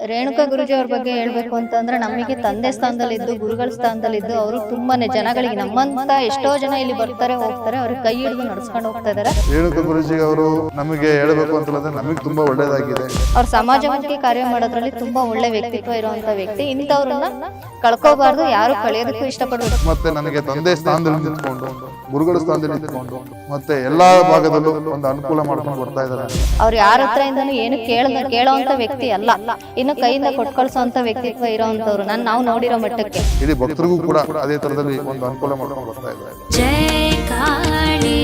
ರೇಣುಕಾ ಗುರುಜಿ ಅವ್ರ ಬಗ್ಗೆ ಹೇಳ್ಬೇಕು ಅಂತಂದ್ರೆ ನಮಗೆ ತಂದೆ ಸ್ಥಾನದಲ್ಲಿದ್ದು ಗುರುಗಳ ಸ್ಥಾನದಲ್ಲಿದ್ದು ಅವರು ತುಂಬಾನೇ ಜನಗಳಿಗೆ ನಮ್ಮಂತ ಎಷ್ಟೋ ಜನ ಇಲ್ಲಿ ಬರ್ತಾರೆ ಹೋಗ್ತಾರೆ ಅವ್ರ ಕೈ ಹಿಡಿದು ನಡ್ಸ್ಕೊಂಡು ಹೋಗ್ತಾ ಇದಾರೆ ರೇಣುಕಾ ಗುರುಜಿ ಅವರು ನಮಗೆ ಹೇಳಬೇಕು ಅಂತ ಹೇಳಿದ್ರೆ ನಮಗೆ ತುಂಬಾ ಒಳ್ಳೇದಾಗಿದೆ. ಅವ್ರ ಸಮಾಜಮುಖಿ ಕಾರ್ಯ ಮಾಡೋದ್ರಲ್ಲಿ ತುಂಬಾ ಒಳ್ಳೆ ವ್ಯಕ್ತಿತ್ವ ಇರುವಂತ ವ್ಯಕ್ತಿ. ಇಂಥವ್ರನ್ನ ಕಳ್ಕೋಬಾರ್ದು ಯಾರು ಕಳೆಯೋದಕ್ಕೂ ಇಷ್ಟಪಡಬೇಕು ಮತ್ತೆ ನನಗೆ ತಂದೆ ಸ್ಥಾನದಲ್ಲಿ ನಿಂತ್ಕೊಂಡು ಗುರುಗಳ ಸ್ಥಾನದಲ್ಲಿ ನಿಂತ್ಕೊಂಡು ಮತ್ತೆ ಎಲ್ಲಾ ಭಾಗದಲ್ಲೂ ಒಂದು ಅನುಕೂಲ ಮಾಡ್ಕೊಂಡು ಬರ್ತಾ ಇದ್ದಾರೆ. ಅವ್ರು ಯಾರ ಹತ್ರ ಏನು ಕೇಳ ಕೇಳೋವಂತ ವ್ಯಕ್ತಿ ಅಲ್ಲ. ಇನ್ನು ಕೈಯಿಂದ ಕೊಟ್ಕಳ್ಸೋಂತ ವ್ಯಕ್ತಿತ್ವ ಇರೋಂತವ್ರು ನಾನು ನಾವು ನೋಡಿರೋ ಮಟ್ಟಕ್ಕೆ. ಇಡೀ ಭಕ್ತರಿಗೂ ಕೂಡ ಅದೇ ತರದಲ್ಲಿ ಒಂದು ಅನುಕೂಲ ಮಾಡ್ಕೊಂಡು ಬರ್ತಾ ಇದ್ದಾರೆ. ಕಾಳಿ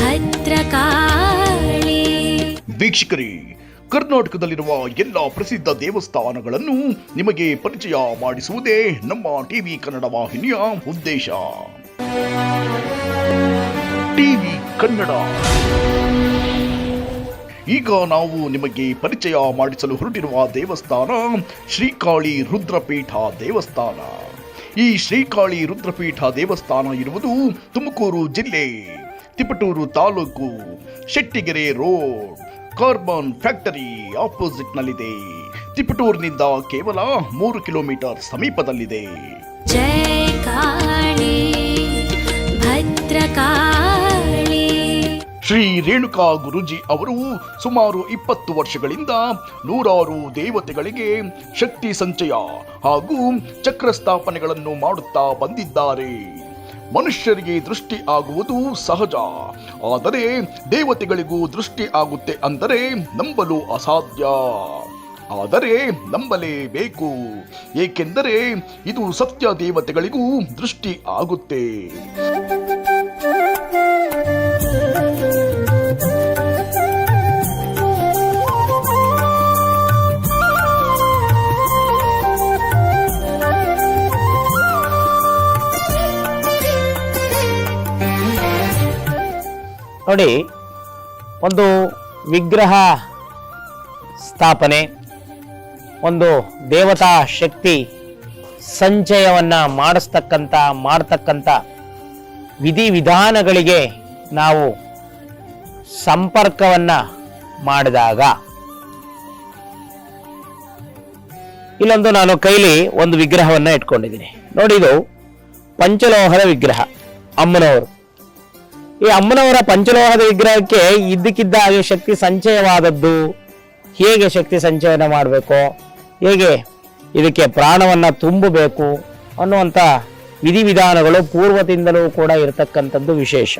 ಭದ್ರಕಾಳಿ ವೀಕ್ಷಕರಿ ಕರ್ನಾಟಕದಲ್ಲಿರುವ ಎಲ್ಲ ಪ್ರಸಿದ್ಧ ದೇವಸ್ಥಾನಗಳನ್ನು ನಿಮಗೆ ಪರಿಚಯ ಮಾಡಿಸುವುದೇ ನಮ್ಮ ಟಿವಿ ಕನ್ನಡ ವಾಹಿನಿಯ ಉದ್ದೇಶ. ಟಿವಿ ಕನ್ನಡ. ಈಗ ನಾವು ನಿಮಗೆ ಪರಿಚಯ ಮಾಡಿಸಲು ಹೊರಟಿರುವ ದೇವಸ್ಥಾನ ಶ್ರೀಕಾಳಿ ರುದ್ರಪೀಠ ದೇವಸ್ಥಾನ. ಈ ಶ್ರೀಕಾಳಿ ರುದ್ರಪೀಠ ದೇವಸ್ಥಾನ ಇರುವುದು ತುಮಕೂರು ಜಿಲ್ಲೆ, ತಿಪಟೂರು ತಾಲೂಕು, ಶೆಟ್ಟಿಗೆರೆ ರೋಡ್, ಕಾರ್ಬನ್ ಫ್ಯಾಕ್ಟರಿ ಆಪೋಸಿಟ್ನಲ್ಲಿದೆ. ತಿಪಟೂರಿನಿಂದ ಕೇವಲ ಮೂರು ಕಿಲೋಮೀಟರ್ ಸಮೀಪದಲ್ಲಿದೆ. ಜೈ ಕಾಳಿ. ಕಾಳಿ. ಶ್ರೀ ರೇಣುಕಾ ಗುರುಜಿ ಅವರು ಸುಮಾರು ಇಪ್ಪತ್ತು ವರ್ಷಗಳಿಂದ ನೂರಾರು ದೇವತೆಗಳಿಗೆ ಶಕ್ತಿ ಸಂಚಯ ಹಾಗೂ ಚಕ್ರ ಸ್ಥಾಪನೆಗಳನ್ನು ಮಾಡುತ್ತಾ ಬಂದಿದ್ದಾರೆ. ಮನುಷ್ಯರಿಗೆ ದೃಷ್ಟಿ ಆಗುವುದು ಸಹಜ. ಆದರೆ ದೇವತೆಗಳಿಗೂ ದೃಷ್ಟಿ ಆಗುತ್ತೆ ಅಂದರೆ ನಂಬಲು ಅಸಾಧ್ಯ. ಆದರೆ ನಂಬಲೇಬೇಕು. ಏಕೆಂದರೆ ಇದು ಸತ್ಯ ದೇವತೆಗಳಿಗೂ ದೃಷ್ಟಿ ಆಗುತ್ತೆ. ನೋಡಿ, ಒಂದು ವಿಗ್ರಹ ಸ್ಥಾಪನೆ, ಒಂದು ದೇವತಾ ಶಕ್ತಿ ಸಂಚಯವನ್ನು ಮಾಡಿಸ್ತಕ್ಕಂಥ, ಮಾಡ್ತಕ್ಕಂಥ ವಿಧಿವಿಧಾನಗಳಿಗೆ ನಾವು ಸಂಪರ್ಕವನ್ನು ಮಾಡಿದಾಗ, ಇಲ್ಲೊಂದು ನಾನು ಕೈಲಿ ಒಂದು ವಿಗ್ರಹವನ್ನು ಇಟ್ಕೊಂಡಿದ್ದೀನಿ. ನೋಡಿ ಇದು ಪಂಚಲೋಹದ ವಿಗ್ರಹ, ಅಮ್ಮನವರು. ಈ ಅಮ್ಮನವರ ಪಂಚಲೋಹದ ವಿಗ್ರಹಕ್ಕೆ ಇದ್ದಕ್ಕಿದ್ದ ಹಾಗೆ ಶಕ್ತಿ ಸಂಚಯವಾದದ್ದು. ಹೇಗೆ ಶಕ್ತಿ ಸಂಚಯನ ಮಾಡಬೇಕು? ಹೇಗೆ ಇದಕ್ಕೆ ಪ್ರಾಣವನ್ನ ತುಂಬಬೇಕು? ಅನ್ನುವಂಥ ವಿಧಿವಿಧಾನಗಳು ಪೂರ್ವದಿಂದಲೂ ಕೂಡ ಇರತಕ್ಕಂಥದ್ದು ವಿಶೇಷ.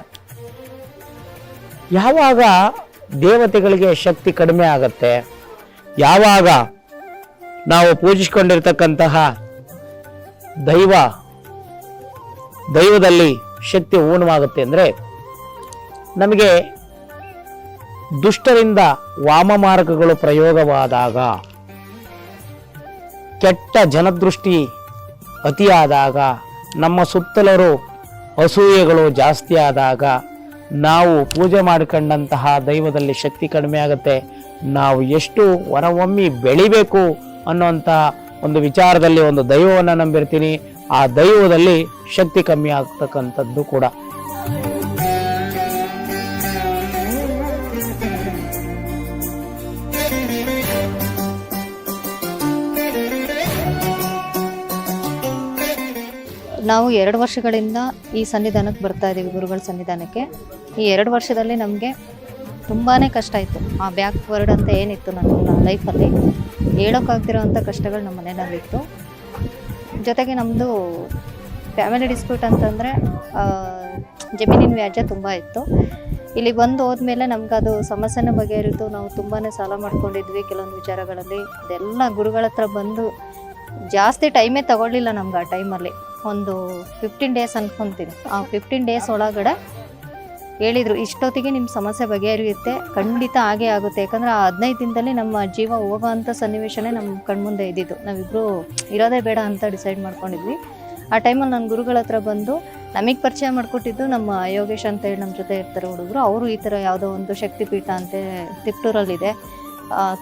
ಯಾವಾಗ ದೇವತೆಗಳಿಗೆ ಶಕ್ತಿ ಕಡಿಮೆ ಆಗತ್ತೆ? ಯಾವಾಗ ನಾವು ಪೂಜಿಸಿಕೊಂಡಿರ್ತಕ್ಕಂತಹ ದೈವ ದೈವದಲ್ಲಿ ಶಕ್ತಿ ಊನವಾಗುತ್ತೆ ಅಂದರೆ ನಮಗೆ ದುಷ್ಟರಿಂದ ವಾಮ ಮಾರ್ಗಗಳು ಪ್ರಯೋಗವಾದಾಗ, ಕೆಟ್ಟ ಜನದೃಷ್ಟಿ ಅತಿಯಾದಾಗ, ನಮ್ಮ ಸುತ್ತಲರು ಅಸೂಯೆಗಳು ಜಾಸ್ತಿ ಆದಾಗ, ನಾವು ಪೂಜೆ ಮಾಡಿಕೊಂಡಂತಹ ದೈವದಲ್ಲಿ ಶಕ್ತಿ ಕಡಿಮೆ ಆಗುತ್ತೆ. ನಾವು ಎಷ್ಟು ಹೊರವೊಮ್ಮಿ ಬೆಳಿಬೇಕು ಅನ್ನುವಂಥ ಒಂದು ವಿಚಾರದಲ್ಲಿ ಒಂದು ದೈವವನ್ನು ನಂಬಿರ್ತೀನಿ. ಆ ದೈವದಲ್ಲಿ ಶಕ್ತಿ ಕಮ್ಮಿ ಆಗ್ತಕ್ಕಂಥದ್ದು ಕೂಡ. ನಾವು ಎರಡು ವರ್ಷಗಳಿಂದ ಈ ಸನ್ನಿಧಾನಕ್ಕೆ ಬರ್ತಾ ಇದ್ದೀವಿ, ಗುರುಗಳ ಸನ್ನಿಧಾನಕ್ಕೆ. ಈ ಎರಡು ವರ್ಷದಲ್ಲಿ ನಮಗೆ ತುಂಬಾ ಕಷ್ಟ ಇತ್ತು ಆ ಬ್ಯಾಕ್ ವರ್ಡ್ ಅಂತ ಏನಿತ್ತು ನನ್ನ ಲೈಫಲ್ಲಿ? ಹೇಳೋಕ್ಕಾಗ್ತಿರೋವಂಥ ಕಷ್ಟಗಳು ನಮ್ಮ ಮನೆಯಲ್ಲಿತ್ತು ಜೊತೆಗೆ ನಮ್ಮದು ಫ್ಯಾಮಿಲಿ ಡಿಸ್ಪ್ಯೂಟ್ ಅಂತಂದರೆ ಜಮೀನಿನ ವ್ಯಾಜ್ಯ ತುಂಬ ಇತ್ತು. ಇಲ್ಲಿ ಬಂದು ಹೋದ್ಮೇಲೆ ನಮ್ಗೆ ಅದು ಸಮಸ್ಯೆನ ಬಗೆಹರಿತು ನಾವು ತುಂಬಾ ಸಾಲ ಮಾಡ್ಕೊಂಡಿದ್ವಿ ಕೆಲವೊಂದು ವಿಚಾರಗಳಲ್ಲಿ. ಅದೆಲ್ಲ ಗುರುಗಳ ಹತ್ರ ಬಂದು ಜಾಸ್ತಿ ಟೈಮೇ ತಗೊಳ್ಳಿಲ್ಲ ನಮ್ಗೆ ಆ ಟೈಮಲ್ಲಿ. ಒಂದು ಫಿಫ್ಟೀನ್ ಡೇಸ್ ಅನ್ಕೊಂತೀನಿ. ಆ ಫಿಫ್ಟೀನ್ ಡೇಸ್ ಒಳಗಡೆ ಹೇಳಿದರು, ಇಷ್ಟೊತ್ತಿಗೆ ನಿಮ್ಮ ಸಮಸ್ಯೆ ಬಗೆಹರಿಯುತ್ತೆ, ಖಂಡಿತ ಹಾಗೆ ಆಗುತ್ತೆ. ಯಾಕಂದರೆ ಆ ಹದಿನೈದು ದಿನದಲ್ಲಿ ನಮ್ಮ ಜೀವ ಹೋಗೋವಂಥ ಸನ್ನಿವೇಶನೇ ನಮ್ಮ ಕಣ್ಮುಂದೆ ಇದ್ದಿದ್ದು. ನಾವಿಬ್ಬರು ಇರೋದೇ ಬೇಡ ಅಂತ ಡಿಸೈಡ್ ಮಾಡ್ಕೊಂಡಿದ್ವಿ. ಆ ಟೈಮಲ್ಲಿ ನನ್ನ ಗುರುಗಳ ಹತ್ರ ಬಂದು ನಮಗೆ ಪರಿಚಯ ಮಾಡಿಕೊಟ್ಟಿದ್ದು ನಮ್ಮ ಯೋಗೇಶ್ ಅಂತ ಹೇಳಿ ನಮ್ಮ ಜೊತೆ ಇರ್ತಾರೆ ಹುಡುಗರು. ಅವರು ಈ ಥರ ಯಾವುದೋ ಒಂದು ಶಕ್ತಿಪೀಠ ಅಂತೆ ತಿಪ್ಟೂರಲ್ಲಿದೆ.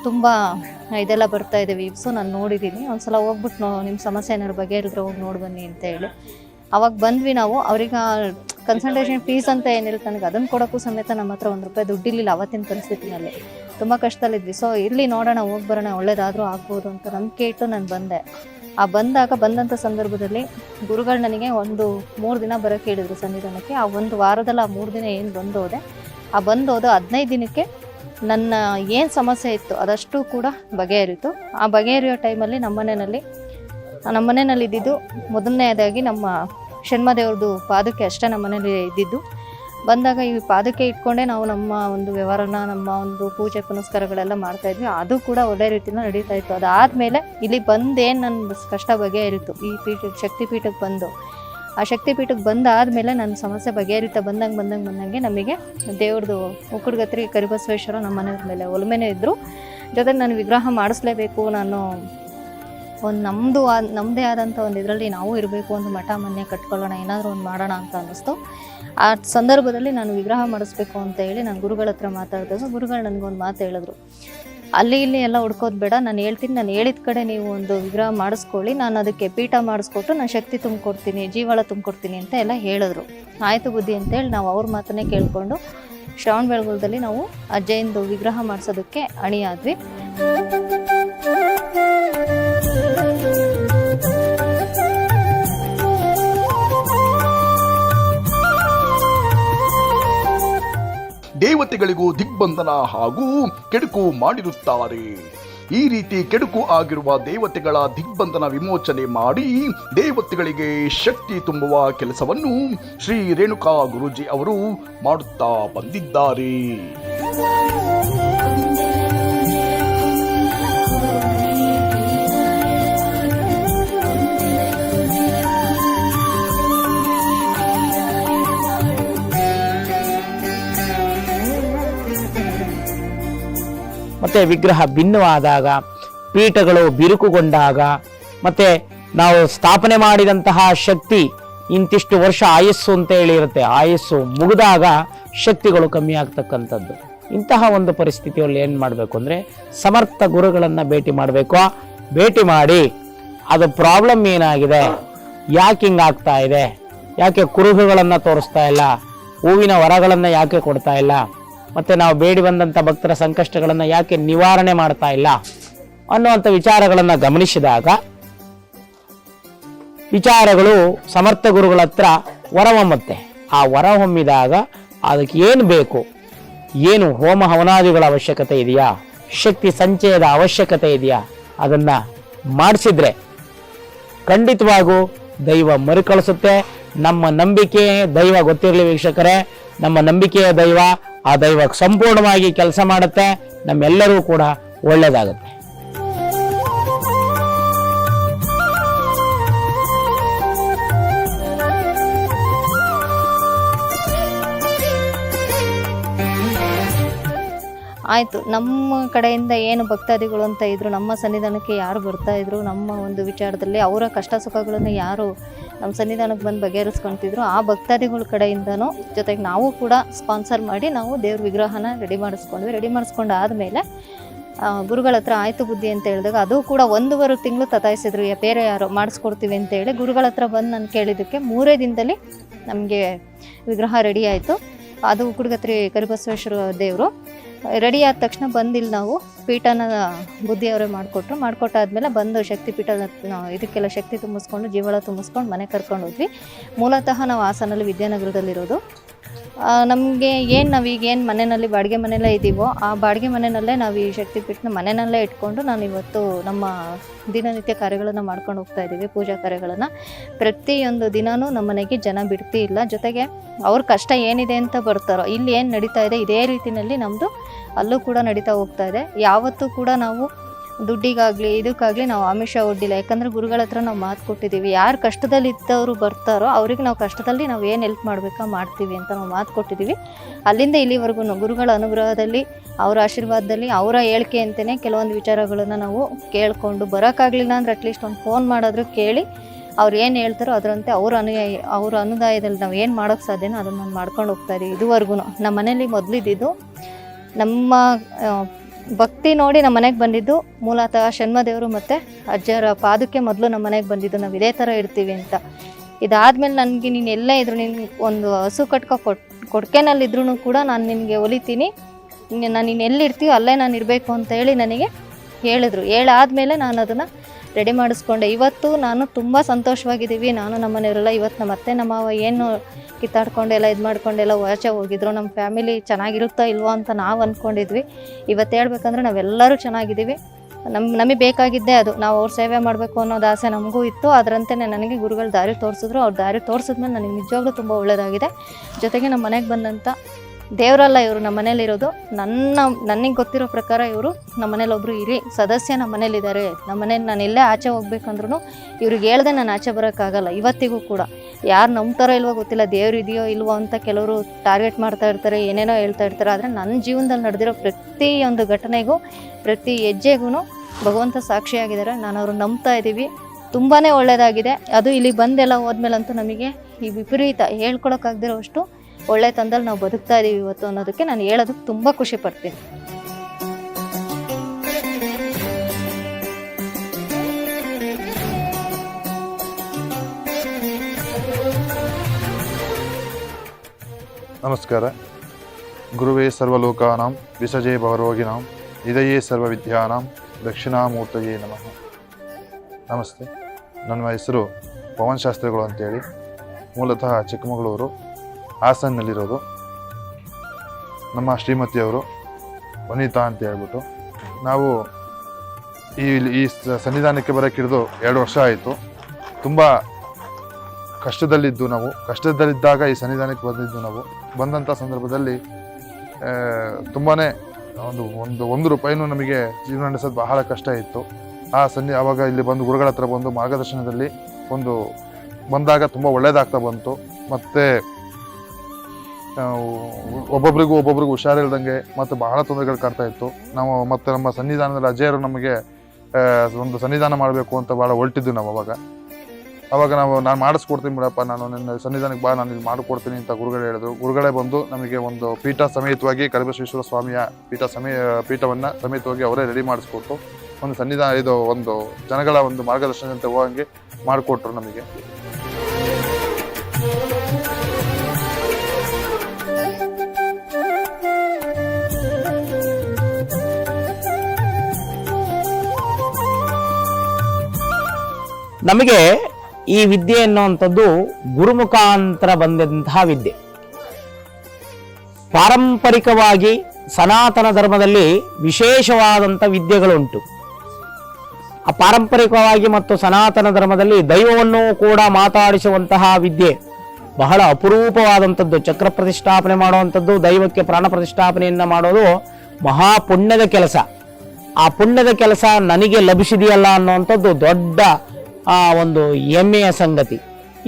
ತುಂಬ ಇದೆಲ್ಲ ಬರ್ತಾ ಇದೆ ವೀವ್ಸು ನಾನು ನೋಡಿದ್ದೀನಿ ಒಂದ್ಸಲ ಹೋಗ್ಬಿಟ್ಟು ನೋ ನಿಮ್ಮ ಸಮಸ್ಯೆ ಏನಾದ್ರು ಬಗ್ಗೆ ಹೇಳಿದ್ರೆ ಹೋಗಿ ನೋಡಿ ಬನ್ನಿ ಅಂತ ಹೇಳಿ. ಅವಾಗ ಬಂದ್ವಿ ನಾವು. ಅವ್ರಿಗೆ ಕನ್ಸಲ್ಟೇಷನ್ ಫೀಸ್ ಅಂತ ಏನಿರುತ್ತೆ ನನಗೆ. ಅದನ್ನು ಕೊಡೋಕ್ಕೂ ಸಮೇತ ನಮ್ಮ ಹತ್ರ ಒಂದು ರೂಪಾಯಿ ದುಡ್ಡಿರಲಿಲ್ಲ ಅವತ್ತಿನ ಪರಿಸ್ಥಿತಿನಲ್ಲಿ. ತುಂಬ ಕಷ್ಟದಲ್ಲಿದ್ವಿ. ಸೊ ಇಲ್ಲಿ ನೋಡೋಣ, ಹೋಗಿ ಬರೋಣ. ಒಳ್ಳೇದಾದರೂ ಆಗ್ಬೋದು ಅಂತ ನಂಬಿಕೆ ಇಟ್ಟು ನಾನು ಬಂದೆ. ಆ ಬಂದಾಗ ಬಂದಂಥ ಸಂದರ್ಭದಲ್ಲಿ ಗುರುಗಳು ನನಗೆ ಒಂದು ಮೂರು ದಿನ ಬರೋಕ್ಕೆ ಹೇಳಿದರು ಸನ್ನಿಧಾನಕ್ಕೆ. ಆ ಒಂದು ವಾರದಲ್ಲಿ ಆ ಮೂರು ದಿನ ಏನು ಬಂದೋದೆ? ಆ ಬಂದೋದು ಹದಿನೈದು ದಿನಕ್ಕೆ ನನ್ನ ಏನು ಸಮಸ್ಯೆ ಇತ್ತು ಅದಷ್ಟು ಕೂಡ ಬಗೆಹರಿತು. ಆ ಬಗೆಹರಿಯೋ ಟೈಮಲ್ಲಿ ನಮ್ಮ ಮನೆಯಲ್ಲಿ ನಮ್ಮ ಮನೆಯಲ್ಲಿ ಇದ್ದಿದ್ದು ಮೊದಲನೇದಾಗಿ ನಮ್ಮ ಷಣ್ಮದೇವ್ರದ್ದು ಪಾದಕ್ಕೆ ಅಷ್ಟೇ ನಮ್ಮ ಮನೇಲಿ ಇದ್ದಿದ್ದು. ಬಂದಾಗ ಈ ಪಾದಕ್ಕೆ ಇಟ್ಕೊಂಡೇ ನಾವು ನಮ್ಮ ಒಂದು ವ್ಯವಹಾರನ, ನಮ್ಮ ಒಂದು ಪೂಜೆ ಪುನಸ್ಕಾರಗಳೆಲ್ಲ ಮಾಡ್ತಾ ಇದ್ವಿ. ಅದು ಕೂಡ ಒಳ್ಳೆ ರೀತಿಯಿಂದ ನಡೀತಾ ಇತ್ತು. ಅದಾದಮೇಲೆ ಇಲ್ಲಿ ಬಂದೇನು ನನ್ನ ಕಷ್ಟ ಬಗೆಹರಿತು. ಈ ಪೀಠ ಶಕ್ತಿ ಪೀಠಕ್ಕೆ ಬಂದು ಆ ಶಕ್ತಿ ಪೀಠಕ್ಕೆ ಬಂದಾದಮೇಲೆ ನನ್ನ ಸಮಸ್ಯೆ ಬಗೆಹರಿತಾ ಬಂದಂಗೆ ಬಂದಂಗೆ ಬಂದಂಗೆ ನಮಗೆ ದೇವ್ರದ್ದು ಮುಕ್ಕುಡ್ಗತ್ರಿ ಕರಿಬಸವೇಶ್ವರ ನಮ್ಮ ಮನೆ ಮೇಲೆ ಒಲುಮೆನೇ ಇದ್ದರು ಜೊತೆಗೆ ನಾನು ವಿಗ್ರಹ ಮಾಡಿಸ್ಲೇಬೇಕು, ನಾನು ಒಂದು ನಮ್ಮದು ನಮ್ಮದೇ ಆದಂಥ ಒಂದು ಇದರಲ್ಲಿ ನಾವು ಇರಬೇಕು ಒಂದು ಮಠ ಮನೆ ಕಟ್ಕೊಳ್ಳೋಣ, ಏನಾದರೂ ಒಂದು ಮಾಡೋಣ ಅಂತ ಅನ್ನಿಸ್ತು. ಆ ಸಂದರ್ಭದಲ್ಲಿ ನಾನು ವಿಗ್ರಹ ಮಾಡಿಸ್ಬೇಕು ಅಂತ ಹೇಳಿ ನಾನು ಗುರುಗಳ ಹತ್ರ ಮಾತಾಡಿದಾಗ ಗುರುಗಳು ನನಗೊಂದು ಮಾತು ಹೇಳಿದ್ರು. ಅಲ್ಲಿ ಇಲ್ಲಿ ಎಲ್ಲ ಹುಡ್ಕೋದು ಬೇಡ. ನಾನು ಹೇಳ್ತೀನಿ, ನಾನು ಹೇಳಿದ ಕಡೆ ನೀವು ಒಂದು ವಿಗ್ರಹ ಮಾಡಿಸ್ಕೊಳ್ಳಿ. ನಾನು ಅದಕ್ಕೆ ಪೀಠ ಮಾಡಿಸ್ಕೊಟ್ಟು ನಾನು ಶಕ್ತಿ ತುಂಬಿಕೊಡ್ತೀನಿ, ಜೀವಾಳ ತುಂಬಿಕೊಡ್ತೀನಿ ಅಂತ ಎಲ್ಲ ಹೇಳಿದ್ರು. ಆಯಿತು ಬುದ್ಧಿ ಅಂತೇಳಿ ನಾವು ಅವ್ರ ಮಾತನ್ನೇ ಕೇಳಿಕೊಂಡು ಶ್ರವಣ ಬೆಳಗೊಳದಲ್ಲಿ ನಾವು ಅಜ್ಜಯಿಂದ ವಿಗ್ರಹ ಮಾಡಿಸೋದಕ್ಕೆ ಅಣಿಯಾದ್ವಿ. ದೇವತೆಗಳಿಗೂ ದಿಗ್ಬಂಧನ ಹಾಗೂ ಕೆಡುಕು ಮಾಡಿರುತ್ತಾರೆ. ಈ ರೀತಿ ಕೆಡುಕು ಆಗಿರುವ ದೇವತೆಗಳ ದಿಗ್ಬಂಧನ ವಿಮೋಚನೆ ಮಾಡಿ ದೇವತೆಗಳಿಗೆ ಶಕ್ತಿ ತುಂಬುವ ಕೆಲಸವನ್ನು ಶ್ರೀ ರೇಣುಕಾ ಗುರೂಜಿ ಅವರು ಮಾಡುತ್ತಾ ಬಂದಿದ್ದಾರೆ. ಮತ್ತೆ ವಿಗ್ರಹ ಭಿನ್ನವಾದಾಗ, ಪೀಠಗಳು ಬಿರುಕುಗೊಂಡಾಗ, ಮತ್ತೆ ನಾವು ಸ್ಥಾಪನೆ ಮಾಡಿದಂತಹ ಶಕ್ತಿ ಇಂತಿಷ್ಟು ವರ್ಷ ಆಯಸ್ಸು ಅಂತ ಹೇಳಿರುತ್ತೆ ಆಯಸ್ಸು ಮುಗಿದಾಗ ಶಕ್ತಿಗಳು ಕಮ್ಮಿ ಆಗ್ತಕ್ಕಂಥದ್ದು. ಇಂತಹ ಒಂದು ಪರಿಸ್ಥಿತಿಯಲ್ಲಿ ಏನು ಮಾಡಬೇಕು ಅಂದರೆ ಸಮರ್ಥ ಗುರುಗಳನ್ನು ಭೇಟಿ ಮಾಡಬೇಕು. ಭೇಟಿ ಮಾಡಿ ಅದು ಪ್ರಾಬ್ಲಮ್ ಏನಾಗಿದೆ? ಯಾಕೆ ಹಿಂಗಾಗ್ತಾ ಇದೆ? ಯಾಕೆ ಕುರುಹುಗಳನ್ನು ತೋರಿಸ್ತಾ ಇಲ್ಲ? ಹೂವಿನ ವರಗಳನ್ನು ಯಾಕೆ ಕೊಡ್ತಾ ಇಲ್ಲ? ಮತ್ತೆ ನಾವು ಬೇಡಿ ಬಂದಂಥ ಭಕ್ತರ ಸಂಕಷ್ಟಗಳನ್ನು ಯಾಕೆ ನಿವಾರಣೆ ಮಾಡ್ತಾ ಇಲ್ಲ ಅನ್ನುವಂಥ ವಿಚಾರಗಳನ್ನು ಗಮನಿಸಿದಾಗ ವಿಚಾರಗಳು ಸಮರ್ಥ ಗುರುಗಳ ಹತ್ರ ಹೊರಹೊಮ್ಮತ್ತೆ ಆ ಹೊರಹೊಮ್ಮಿದಾಗ ಅದಕ್ಕೆ ಏನು ಬೇಕು? ಏನು ಹೋಮ ಹವನಾದಿಗಳ ಅವಶ್ಯಕತೆ ಇದೆಯಾ? ಶಕ್ತಿ ಸಂಚಯದ ಅವಶ್ಯಕತೆ ಇದೆಯಾ? ಅದನ್ನು ಮಾಡಿಸಿದ್ರೆ ಖಂಡಿತವಾಗೂ ದೈವ ಮರುಕಳಿಸುತ್ತೆ. ನಮ್ಮ ನಂಬಿಕೆ ದೈವ ಗೊತ್ತಿರಲಿ ವೀಕ್ಷಕರೇ. ನಮ್ಮ ನಂಬಿಕೆಯ ದೈವ ಆ ದೈವ ಸಂಪೂರ್ಣವಾಗಿ ಕೆಲಸ ಮಾಡುತ್ತೆ ನಮ್ಮೆಲ್ಲರೂ ಕೂಡ ಒಳ್ಳೆಯದಾಗುತ್ತೆ ಆಯಿತು, ನಮ್ಮ ಕಡೆಯಿಂದ ಏನು ಭಕ್ತಾದಿಗಳು ಅಂತ ಇದ್ದರು ನಮ್ಮ ಸನ್ನಿಧಾನಕ್ಕೆ ಯಾರು ಬರ್ತಾ ಇದ್ರು, ನಮ್ಮ ಒಂದು ವಿಚಾರದಲ್ಲಿ ಅವರ ಕಷ್ಟ ಸುಖಗಳನ್ನು ಯಾರು ನಮ್ಮ ಸನ್ನಿಧಾನಕ್ಕೆ ಬಂದು ಬಗೆಹರಿಸ್ಕೊತಿದ್ರು, ಆ ಭಕ್ತಾದಿಗಳ ಕಡೆಯಿಂದನೂ ಜೊತೆಗೆ ನಾವು ಕೂಡ ಸ್ಪಾನ್ಸರ್ ಮಾಡಿ ನಾವು ದೇವ್ರ ವಿಗ್ರಹನ ರೆಡಿ ಮಾಡಿಸ್ಕೊಂಡ್ವಿ. ರೆಡಿ ಮಾಡಿಸ್ಕೊಂಡು ಆದಮೇಲೆ ಗುರುಗಳ ಹತ್ರ ಆಯಿತು ಬುದ್ಧಿ ಅಂತ ಹೇಳಿದಾಗ ಅದು ಕೂಡ ಒಂದೂವರೆ ತಿಂಗಳು ತತಾಯಿಸಿದ್ರು. ಬೇರೆ ಯಾರು ಮಾಡಿಸ್ಕೊಡ್ತೀವಿ ಅಂತ ಹೇಳಿ ಗುರುಗಳ ಹತ್ರ ಬಂದು ನಾನು ಕೇಳಿದ್ದಕ್ಕೆ ಮೂರೇ ದಿನದಲ್ಲಿ ನಮಗೆ ವಿಗ್ರಹ ರೆಡಿ ಆಯಿತು. ಅದು ಕುಡುಗತ್ರಿ ಕರಿಬಸವೇಶ್ವರ ದೇವರು. ರೆಡಿ ಆದ ತಕ್ಷಣ ಬಂದಿಲ್ಲ ನಾವು. ಪೀಠನ ಬುದ್ಧಿಯವರೇ ಮಾಡಿಕೊಟ್ರು. ಮಾಡಿಕೊಟ್ಟಾದ್ಮೇಲೆ ಬಂದು ಶಕ್ತಿ ಪೀಠದ ಇದಕ್ಕೆಲ್ಲ ಶಕ್ತಿ ತುಂಬಿಸ್ಕೊಂಡು, ಜೀವಳ ತುಂಬಿಸ್ಕೊಂಡು ಮನೆ ಕರ್ಕೊಂಡು ಹೋದ್ವಿ ಮೂಲತಃ ನಾವು ಹಾಸನಲ್ಲಿ ವಿದ್ಯಾನಗರದಲ್ಲಿರೋದು. ನಮಗೆ ಏನು ನಾವೀಗ ಏನು ಮನೆಯಲ್ಲಿ ಬಾಡಿಗೆ ಮನೆಯಲ್ಲೇ ಇದ್ದೀವೋ ಆ ಬಾಡಿಗೆ ಮನೆಯಲ್ಲೇ ನಾವು ಈ ಶಕ್ತಿ ಪೀಠನ ಮನೆಯಲ್ಲೇ ಇಟ್ಕೊಂಡು ನಾನು ಇವತ್ತು ನಮ್ಮ ದಿನನಿತ್ಯ ಕಾರ್ಯಗಳನ್ನು ಮಾಡ್ಕೊಂಡು ಹೋಗ್ತಾ ಇದ್ದೀವಿ ಪೂಜಾ ಕಾರ್ಯಗಳನ್ನು. ಪ್ರತಿಯೊಂದು ದಿನವೂ ನಮ್ಮ ಮನೆಗೆ ಜನ ಬಿಡ್ತಿ ಇಲ್ಲ. ಜೊತೆಗೆ ಅವ್ರ ಕಷ್ಟ ಏನಿದೆ ಅಂತ ಬರ್ತಾರೋ, ಇಲ್ಲಿ ಏನು ನಡೀತಾ ಇದೆ, ಇದೇ ರೀತಿಯಲ್ಲಿ ನಮ್ಮದು ಅಲ್ಲೂ ಕೂಡ ನಡೀತಾ ಹೋಗ್ತಾ ಇದೆ. ಯಾವತ್ತೂ ಕೂಡ ನಾವು ದುಡ್ಡಿಗಾಗಲಿ, ಇದಕ್ಕಾಗಲಿ ನಾವು ಆಮಿಷ ಒಡ್ಡಿಲ್ಲ. ಯಾಕಂದರೆ ಗುರುಗಳ ಹತ್ರ ನಾವು ಮಾತು ಕೊಟ್ಟಿದ್ದೀವಿ. ಯಾರು ಕಷ್ಟದಲ್ಲಿ ಇದ್ದವರು ಬರ್ತಾರೋ ಅವ್ರಿಗೆ ನಾವು ಕಷ್ಟದಲ್ಲಿ ನಾವು ಏನು ಹೆಲ್ಪ್ ಮಾಡಬೇಕಾ ಮಾಡ್ತೀವಿ ಅಂತ ನಾವು ಮಾತು ಕೊಟ್ಟಿದ್ದೀವಿ. ಅಲ್ಲಿಂದ ಇಲ್ಲಿವರೆಗೂ ಗುರುಗಳ ಅನುಗ್ರಹದಲ್ಲಿ, ಅವರ ಆಶೀರ್ವಾದದಲ್ಲಿ, ಅವರ ಹೇಳಿಕೆ ಅಂತಲೇ ಕೆಲವೊಂದು ವಿಚಾರಗಳನ್ನು ನಾವು ಕೇಳಿಕೊಂಡು ಬರೋಕ್ಕಾಗಲಿಲ್ಲ ಅಂದ್ರೆ ಅಟ್ಲೀಸ್ಟ್ ಒಂದು ಫೋನ್ ಮಾಡೋದ್ರು ಕೇಳಿ ಅವ್ರು ಏನು ಹೇಳ್ತಾರೋ ಅದರಂತೆ ಅವ್ರ ಅನುಯಾಯಿ ಅವ್ರ ಅನುದಾಯದಲ್ಲಿ ನಾವು ಏನು ಮಾಡೋಕ್ಕೆ ಸಾಧ್ಯನೋ ಅದನ್ನು ನಾನು ಮಾಡ್ಕೊಂಡು ಹೋಗ್ತಾ ಇದುವರೆಗೂ ನಮ್ಮ ಮನೇಲಿ ಮೊದಲಿದ್ದು ನಮ್ಮ ಭಕ್ತಿ ನೋಡಿ ನಮ್ಮ ಮನೆಗೆ ಬಂದಿದ್ದು ಮೂಲತಃ ಶನ್ಮದೇವರು ಮತ್ತು ಅಜ್ಜರ ಪಾದಕ್ಕೆ ಮೊದಲು ನಮ್ಮ ಮನೆಗೆ ಬಂದಿದ್ದು. ನಾವು ಇದೇ ಥರ ಇರ್ತೀವಿ ಅಂತ. ಇದಾದ್ಮೇಲೆ ನನಗೆ ನೀನು ಎಲ್ಲೇ ಇದ್ರು ನಿನ್ಗೆ ಒಂದು ಹಸು ಕಟ್ಕೊ ಕೊಟ್ ಕೊಡ್ಕೆನಲ್ಲಿದ್ರೂ ಕೂಡ ನಾನು ನಿನಗೆ ಒಲಿತೀನಿ. ನಾನು ನೀನು ಎಲ್ಲಿರ್ತೀಯೋ ಅಲ್ಲೇ ನಾನು ಇರಬೇಕು ಅಂತ ಹೇಳಿ ನನಗೆ ಹೇಳಿದ್ರು. ಹೇಳಾದ್ಮೇಲೆ ನಾನು ಅದನ್ನು ರೆಡಿ ಮಾಡಿಸ್ಕೊಂಡೆ. ಇವತ್ತು ನಾನು ತುಂಬ ಸಂತೋಷವಾಗಿದ್ದೀವಿ. ನಾನು ನಮ್ಮ ಮನೆಯವರೆಲ್ಲ ಇವತ್ತು ನಮ್ಮ ಅತ್ತೆ, ನಮ್ಮ ಏನು ಕಿತ್ತಾಡ್ಕೊಂಡೆಲ್ಲ, ಇದು ಮಾಡ್ಕೊಂಡೆಲ್ಲ ಆಚೆ ಹೋಗಿದ್ರು. ನಮ್ಮ ಫ್ಯಾಮಿಲಿ ಚೆನ್ನಾಗಿರುತ್ತಾ ಇಲ್ವೋ ಅಂತ ನಾವು ಅಂದ್ಕೊಂಡಿದ್ವಿ ಇವತ್ತು ಹೇಳ್ಬೇಕಂದ್ರೆ ನಾವೆಲ್ಲರೂ ಚೆನ್ನಾಗಿದ್ದೀವಿ. ನಮ್ಮ ನಮಗೆ ಬೇಕಾಗಿದ್ದೇ ಅದು. ನಾವು ಅವ್ರ ಸೇವೆ ಮಾಡಬೇಕು ಅನ್ನೋದು ಆಸೆ ನಮಗೂ ಇತ್ತು. ಅದರಂತೆ ನನಗೆ ಗುರುಗಳು ದಾರಿ ತೋರಿಸಿದ್ರು. ಅವ್ರು ದಾರಿ ತೋರಿಸಿದ್ಮೇಲೆ ನನಗೆ ನಿಜವಾಗ್ಲೂ ತುಂಬ ಒಳ್ಳೆಯದಾಗಿದೆ ಜೊತೆಗೆ ನಮ್ಮ ಮನೆಗೆ ಬಂದಂಥ ದೇವರಲ್ಲ ಇವರು ನಮ್ಮ ಮನೇಲಿರೋದು ನನ್ನ ನನಗೆ ಗೊತ್ತಿರೋ ಪ್ರಕಾರ ಇವರು ನಮ್ಮ ಮನೇಲಿ ಒಬ್ಬರು ಇರಿ, ಸದಸ್ಯ ನಮ್ಮ ಮನೇಲಿದ್ದಾರೆ ನಮ್ಮ ಮನೇಲಿ ನಾನು ಎಲ್ಲೇ ಆಚೆ ಹೋಗ್ಬೇಕಂದ್ರೂ ಇವ್ರಿಗೆ ಹೇಳ್ದೆ ನಾನು ಆಚೆ ಬರೋಕ್ಕಾಗಲ್ಲ, ಇವತ್ತಿಗೂ ಕೂಡ. ಯಾರು ನಂಬ್ತಾರೋ ಇಲ್ವೋ ಗೊತ್ತಿಲ್ಲ, ದೇವ್ರು ಇದೆಯೋ ಇಲ್ವೋ ಅಂತ ಕೆಲವರು ಟಾರ್ಗೆಟ್ ಮಾಡ್ತಾ ಇರ್ತಾರೆ, ಏನೇನೋ ಹೇಳ್ತಾ ಇರ್ತಾರೆ, ಆದರೆ ನನ್ನ ಜೀವನದಲ್ಲಿ ನಡೆದಿರೋ ಪ್ರತಿಯೊಂದು ಘಟನೆಗೂ, ಪ್ರತಿ ಹೆಜ್ಜೆಗೂ ಭಗವಂತ ಸಾಕ್ಷಿಯಾಗಿದ್ದಾರೆ ನಾನು ಅವ್ರನ್ನ ನಂಬ್ತಾ ಇದ್ದೀವಿ ತುಂಬಾ ಒಳ್ಳೆಯದಾಗಿದೆ ಅದು ಇಲ್ಲಿ ಬಂದೆಲ್ಲ ಹೋದ್ಮೇಲಂತೂ ನಮಗೆ ಈ ವಿಪರೀತ ಹೇಳ್ಕೊಳಕ್ಕಾಗದಿರೋ ಒಳ್ಳೆ ತಂದಲ್ಲಿ ನಾವು ಬದುಕ್ತಾ ಇದ್ದೀವಿ ಇವತ್ತು ಅನ್ನೋದಕ್ಕೆ ನಾನು ಹೇಳೋದಕ್ಕೆ ತುಂಬ ಖುಷಿ ಪಡ್ತೀನಿ. ನಮಸ್ಕಾರ. ಗುರುವೇ ಸರ್ವಲೋಕಾನಾಂ, ವಿಸಜೇ ಭವರೋಗಿನಾಂ ಇದಯೇ ಸರ್ವವಿದ್ಯಾನಾಂ, ದಕ್ಷಿಣಾಮೂರ್ತಯೇ ನಮಃ. ನಮಸ್ತೆ. ನನ್ನ ಹೆಸರು ಪವನ್ ಶಾಸ್ತ್ರಿಗಳು ಅಂತೇಳಿ. ಮೂಲತಃ ಚಿಕ್ಕಮಗಳೂರು. ಹಾಸನ್ನಲ್ಲಿರೋದು ನಮ್ಮ ಶ್ರೀಮತಿಯವರು ವನಿತಾ ಅಂತ ಹೇಳ್ಬಿಟ್ಟು ನಾವು ಈ ಈ ಸನ್ನಿಧಾನಕ್ಕೆ ಬರೋಕ್ಕೆ ಹಿಡಿದು ಎರಡು ವರ್ಷ ಆಯಿತು. ತುಂಬ ಕಷ್ಟದಲ್ಲಿದ್ದು ನಾವು. ಕಷ್ಟದಲ್ಲಿದ್ದಾಗ ಈ ಸನ್ನಿಧಾನಕ್ಕೆ ಬಂದಿದ್ದು ನಾವು. ಬಂದಂಥ ಸಂದರ್ಭದಲ್ಲಿ ತುಂಬಾ ಒಂದು ಒಂದು ಒಂದು ರೂಪಾಯಿನೂ ನಮಗೆ ಜೀವನ ನಡೆಸೋದು ಬಹಳ ಕಷ್ಟ ಇತ್ತು. ಆ ಸನ್ನಿ ಆವಾಗ ಇಲ್ಲಿ ಬಂದು ಗುರುಗಳ ಹತ್ರ ಬಂದು ಮಾರ್ಗದರ್ಶನದಲ್ಲಿ ಒಂದು ಬಂದಾಗ ತುಂಬ ಒಳ್ಳೆಯದಾಗ್ತಾ ಬಂತು. ಮತ್ತು ಒಬ್ಬೊಬ್ರಿಗೂ ಒಬ್ಬೊಬ್ರಿಗೂ ಹುಷಾರಿಲ್ದಂಗೆ ಮತ್ತು ಬಹಳ ತೊಂದರೆಗಳು ಕಾಡ್ತಾ ಇತ್ತು. ನಾವು ಮತ್ತು ನಮ್ಮ ಸನ್ನಿಧಾನದ ಅಜಯರು ನಮಗೆ ಒಂದು ಸನ್ನಿಧಾನ ಮಾಡಬೇಕು ಅಂತ ಭಾಳ ಹೊರಟಿದ್ವಿ ನಾವು ಅವಾಗ. ಅವಾಗ ನಾವು, ನಾನು ಮಾಡಿಸ್ಕೊಡ್ತೀನಿ ಬಿಡಪ್ಪ, ನಾನು ನಿನ್ನ ಸನ್ನಿಧಾನಕ್ಕೆ ಬಾ, ನಾನು ಇಲ್ಲಿ ಮಾಡಿಕೊಡ್ತೀನಿ ಅಂತ ಗುರುಗಳೇ ಹೇಳಿದ್ರು. ಗುರುಗಳೇ ಬಂದು ನಮಗೆ ಒಂದು ಪೀಠ ಸಮೇತವಾಗಿ ಕರಿಬಸವೇಶ್ವರ ಸ್ವಾಮಿಯ ಪೀಠ ಸಮೇ, ಪೀಠವನ್ನು ಸಮೇತವಾಗಿ ಅವರೇ ರೆಡಿ ಮಾಡಿಸ್ಕೊಟ್ಟು ಒಂದು ಸನ್ನಿಧಾನ, ಇದು ಒಂದು ಜನಗಳ ಒಂದು ಮಾರ್ಗದರ್ಶನದಂತೆ ಹೋಗಂಗೆ ಮಾಡಿಕೊಟ್ರು ನಮಗೆ. ನಮಗೆ ಈ ವಿದ್ಯೆ ಅನ್ನುವಂಥದ್ದು ಗುರುಮುಖಾಂತರ ಬಂದಂತಹ ವಿದ್ಯೆ. ಪಾರಂಪರಿಕವಾಗಿ ಸನಾತನ ಧರ್ಮದಲ್ಲಿ ವಿಶೇಷವಾದಂಥ ವಿದ್ಯೆಗಳುಂಟು. ಆ ಪಾರಂಪರಿಕವಾಗಿ ಮತ್ತು ಸನಾತನ ಧರ್ಮದಲ್ಲಿ ದೈವವನ್ನು ಕೂಡ ಮಾತಾಡಿಸುವಂತಹ ವಿದ್ಯೆ. ಬಹಳ ಅಪರೂಪವಾದಂಥದ್ದು, ಚಕ್ರ ಪ್ರತಿಷ್ಠಾಪನೆ ಮಾಡುವಂಥದ್ದು, ದೈವಕ್ಕೆ ಪ್ರಾಣ ಪ್ರತಿಷ್ಠಾಪನೆಯನ್ನು ಮಾಡೋದು ಮಹಾಪುಣ್ಯದ ಕೆಲಸ. ಆ ಪುಣ್ಯದ ಕೆಲಸ ನನಗೆ ಲಭಿಸಿದೆಯಲ್ಲ ಅನ್ನುವಂಥದ್ದು ದೊಡ್ಡ ಆ ಒಂದು ಹೆಮ್ಮೆಯ ಸಂಗತಿ.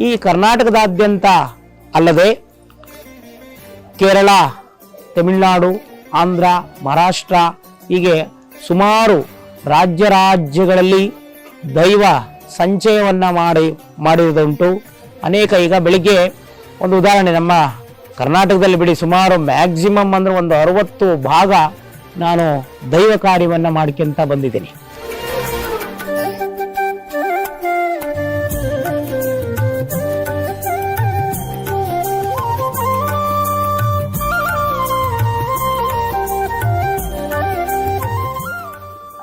ಈ ಕರ್ನಾಟಕದಾದ್ಯಂತ ಅಲ್ಲದೆ ಕೇರಳ, ತಮಿಳುನಾಡು, ಆಂಧ್ರ, ಮಹಾರಾಷ್ಟ್ರ, ಹೀಗೆ ಸುಮಾರು ರಾಜ್ಯ ರಾಜ್ಯಗಳಲ್ಲಿ ದೈವ ಸಂಚಯವನ್ನು ಮಾಡಿ, ಮಾಡಿರುವುದುಂಟು. ಅನೇಕ ಈಗ ಬೆಳಿಗ್ಗೆ ಒಂದು ಉದಾಹರಣೆ, ನಮ್ಮ ಕರ್ನಾಟಕದಲ್ಲಿ ಬಿಡಿ ಸುಮಾರು ಮ್ಯಾಕ್ಸಿಮಮ್ ಅಂದರೆ ಒಂದು ಅರವತ್ತು ಭಾಗ ನಾನು ದೈವ ಕಾರ್ಯವನ್ನು ಮಾಡ್ಕೊಂತ ಬಂದಿದ್ದೀನಿ.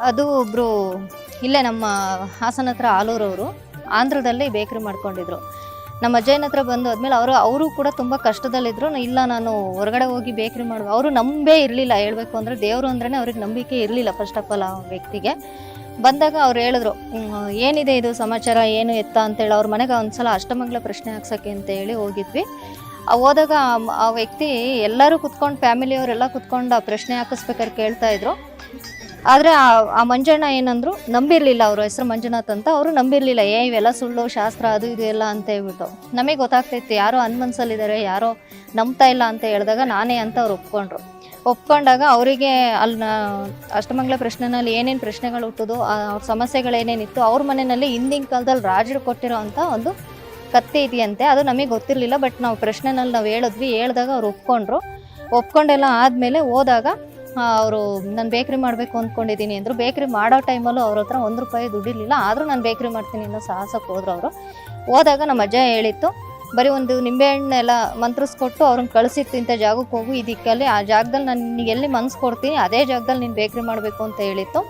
ಅದು ಒಬ್ಬರು ಇಲ್ಲೇ ನಮ್ಮ ಹಾಸನ ಹತ್ರ ಆಲೂರವರು. ಆಂಧ್ರದಲ್ಲಿ ಬೇಕ್ರಿ ಮಾಡ್ಕೊಂಡಿದ್ರು. ನಮ್ಮ ಅಜ್ಜಯ್ಯನ ಹತ್ರ ಬಂದು ಆದ್ಮೇಲೆ ಅವರು ಅವರು ಕೂಡ ತುಂಬ ಕಷ್ಟದಲ್ಲಿದ್ದರು ಇಲ್ಲ, ನಾನು ಹೊರಗಡೆ ಹೋಗಿ ಬೇಕ್ರಿ ಮಾಡುವ. ಅವರು ನಂಬೇ ಇರಲಿಲ್ಲ. ಹೇಳಬೇಕು ಅಂದರೆ ದೇವರು ಅಂದ್ರೇ ಅವ್ರಿಗೆ ನಂಬಿಕೆ ಇರಲಿಲ್ಲ ಫಸ್ಟ್ ಆಫ್ ಆಲ್ ಆ ವ್ಯಕ್ತಿಗೆ. ಬಂದಾಗ ಅವ್ರು ಹೇಳಿದ್ರು ಏನಿದೆ ಇದು ಸಮಾಚಾರ? ಏನು ಎತ್ತ? ಅಂತೇಳಿ ಅವ್ರ ಮನೆಗೆ ಒಂದ್ಸಲ ಅಷ್ಟಮಂಗ್ಲ ಪ್ರಶ್ನೆ ಹಾಕ್ಸಕ್ಕೆ ಅಂತ ಹೇಳಿ ಹೋಗಿದ್ವಿ. ಹೋದಾಗ ಆ- ವ್ಯಕ್ತಿ ಎಲ್ಲರೂ ಕುತ್ಕೊಂಡು ಫ್ಯಾಮಿಲಿಯವರೆಲ್ಲ ಕುತ್ಕೊಂಡು ಆ ಪ್ರಶ್ನೆ ಹಾಕಿಸ್ಬೇಕಾದ್ರೆ ಕೇಳ್ತಾ ಇದ್ರು. ಆದರೆ ಆ ಮಂಜಣ್ಣ ಏನಂದ್ರು, ನಂಬಿರಲಿಲ್ಲ ಅವರು ಹೆಸರು ಮಂಜುನಾಥ್ ಅಂತ. ಅವರು ನಂಬಿರಲಿಲ್ಲ, ಏ, ಇವೆಲ್ಲ ಸುಳ್ಳು, ಶಾಸ್ತ್ರ, ಅದು ಇದು ಎಲ್ಲ ಅಂತ ಹೇಳ್ಬಿಟ್ಟು. ನಮಗೆ ಗೊತ್ತಾಗ್ತೈತಿ ಯಾರೋ ಅನ್ಮನ್ಸಲ್ಲಿದ್ದಾರೆ ಯಾರೋ ನಂಬ್ತಾ ಇಲ್ಲ ಅಂತ ಹೇಳಿದಾಗ ನಾನೇ ಅಂತ ಅವ್ರು ಒಪ್ಕೊಂಡ್ರು. ಒಪ್ಕೊಂಡಾಗ ಅವರಿಗೆ ಅಲ್ಲಿ ಅಷ್ಟಮಂಗಲ ಪ್ರಶ್ನೆನಲ್ಲಿ ಏನೇನು ಪ್ರಶ್ನೆಗಳು ಹುಟ್ಟೋದು ಅವ್ರ ಸಮಸ್ಯೆಗಳೇನೇನಿತ್ತು ಅವ್ರ ಮನೆಯಲ್ಲಿ ಹಿಂದಿನ ಕಾಲದಲ್ಲಿ ರಾಜರು ಕೊಟ್ಟಿರೋ ಅಂಥ ಒಂದು ಕತ್ತೆ ಇದೆಯಂತೆ, ಅದು ನಮಗೆ ಗೊತ್ತಿರಲಿಲ್ಲ, ಬಟ್ ನಾವು ಪ್ರಶ್ನೆನಲ್ಲಿ ನಾವು ಹೇಳಿದ್ವಿ, ಹೇಳಿದಾಗ ಅವ್ರು ಒಪ್ಕೊಂಡ್ರು. ಒಪ್ಕೊಂಡೆಲ್ಲ ಆದಮೇಲೆ ಹೋದಾಗ ಅವರು, ನಾನು ಬೇಕ್ರಿ ಮಾಡಬೇಕು ಅಂದ್ಕೊಂಡಿದ್ದೀನಿ ಅಂದರು, ಬೇಕ್ರಿ ಮಾಡೋ ಟೈಮಲ್ಲೂ ಅವ್ರ ಹತ್ರ ಒಂದು ರೂಪಾಯಿ ದುಡ್ಡಿರಲಿಲ್ಲ, ಆದರೂ ನಾನು ಬೇಕ್ರಿ ಮಾಡ್ತೀನಿ ಅನ್ನೋ ಸಾಹಸಕ್ಕೆ ಹೋದ್ರು ಅವರು. ಹೋದಾಗ ನಮ್ಮ ಅಜ್ಜ ಹೇಳಿತ್ತು, ಬರೀ ಒಂದು ನಿಂಬೆಹಣ್ಣೆಲ್ಲ ಮಂತ್ರಿಸ್ಕೊಟ್ಟು ಅವ್ರನ್ನ ಕಳಿಸಿತ್ತು ಇಂಥ ಜಾಗಕ್ಕೆ ಹೋಗು ಈ ದಿಕ್ಕಲ್ಲಿ ಆ ಜಾಗದಲ್ಲಿ ನಾನು ನಿನಗೆ ಎಲ್ಲಿ ಮನ್ಸು ಕೊಡ್ತೀನಿ, ಅದೇ ಜಾಗದಲ್ಲಿ ನೀನು ಬೇಕ್ರಿ ಮಾಡಬೇಕು ಅಂತ ಹೇಳಿತ್ತು.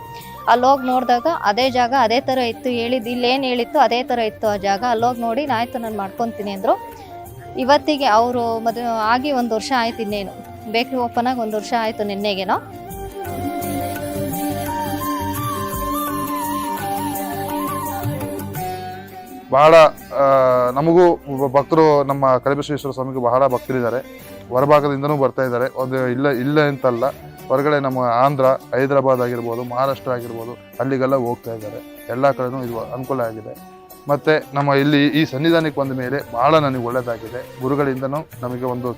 ಅಲ್ಲಿ ಹೋಗಿ ನೋಡಿದಾಗ ಅದೇ ಜಾಗ ಅದೇ ಥರ ಇತ್ತು ಹೇಳಿದ್ದು ಇಲ್ಲೇನು ಹೇಳಿತ್ತು, ಅದೇ ಥರ ಇತ್ತು ಆ ಜಾಗ, ಅಲ್ಲೋಗಿ ನೋಡಿ ಆಯಿತು ನಾನು ಮಾಡ್ಕೊತೀನಿ ಅಂದರು. ಇವತ್ತಿಗೆ ಅವರು ಮದುವೆ ಆಗಿ ಒಂದು ವರ್ಷ ಆಯ್ತು ಇನ್ನೇನು. ಬೇಕ್ರಿ ಓಪನ್ ಆಗಿ ಒಂದು ವರ್ಷ ಆಯಿತು ನಿನ್ನೆಗೇನೋ. ಬಹಳ ನಮಗೂ ಭಕ್ತರು ನಮ್ಮ ಕರಿಬಸವೇಶ್ವರ ಸ್ವಾಮಿಗೂ ಬಹಳ ಭಕ್ತರಿದ್ದಾರೆ. ಹೊರಭಾಗದಿಂದನೂ ಬರ್ತಾ ಇದ್ದಾರೆ. ಒಂದು ಇಲ್ಲ ಇಲ್ಲ ಅಂತಲ್ಲ, ಹೊರಗಡೆ ನಮ್ಮ ಆಂಧ್ರ, ಹೈದರಾಬಾದ್ ಆಗಿರ್ಬೋದು, ಮಹಾರಾಷ್ಟ್ರ ಆಗಿರ್ಬೋದು, ಅಲ್ಲಿಗೆಲ್ಲ ಹೋಗ್ತಾ ಇದ್ದಾರೆ. ಎಲ್ಲ ಕಡೆನೂ ಇದು ಅನುಕೂಲ ಆಗಿದೆ. ಮತ್ತು ನಮ್ಮ ಇಲ್ಲಿ ಈ ಸನ್ನಿಧಾನಕ್ಕೆ ಬಂದ ಮೇಲೆ ಭಾಳ ನನಗೆ ಒಳ್ಳೆಯದಾಗಿದೆ ಗುರುಗಳಿಂದನೂ ನಮಗೆ ಒಂದು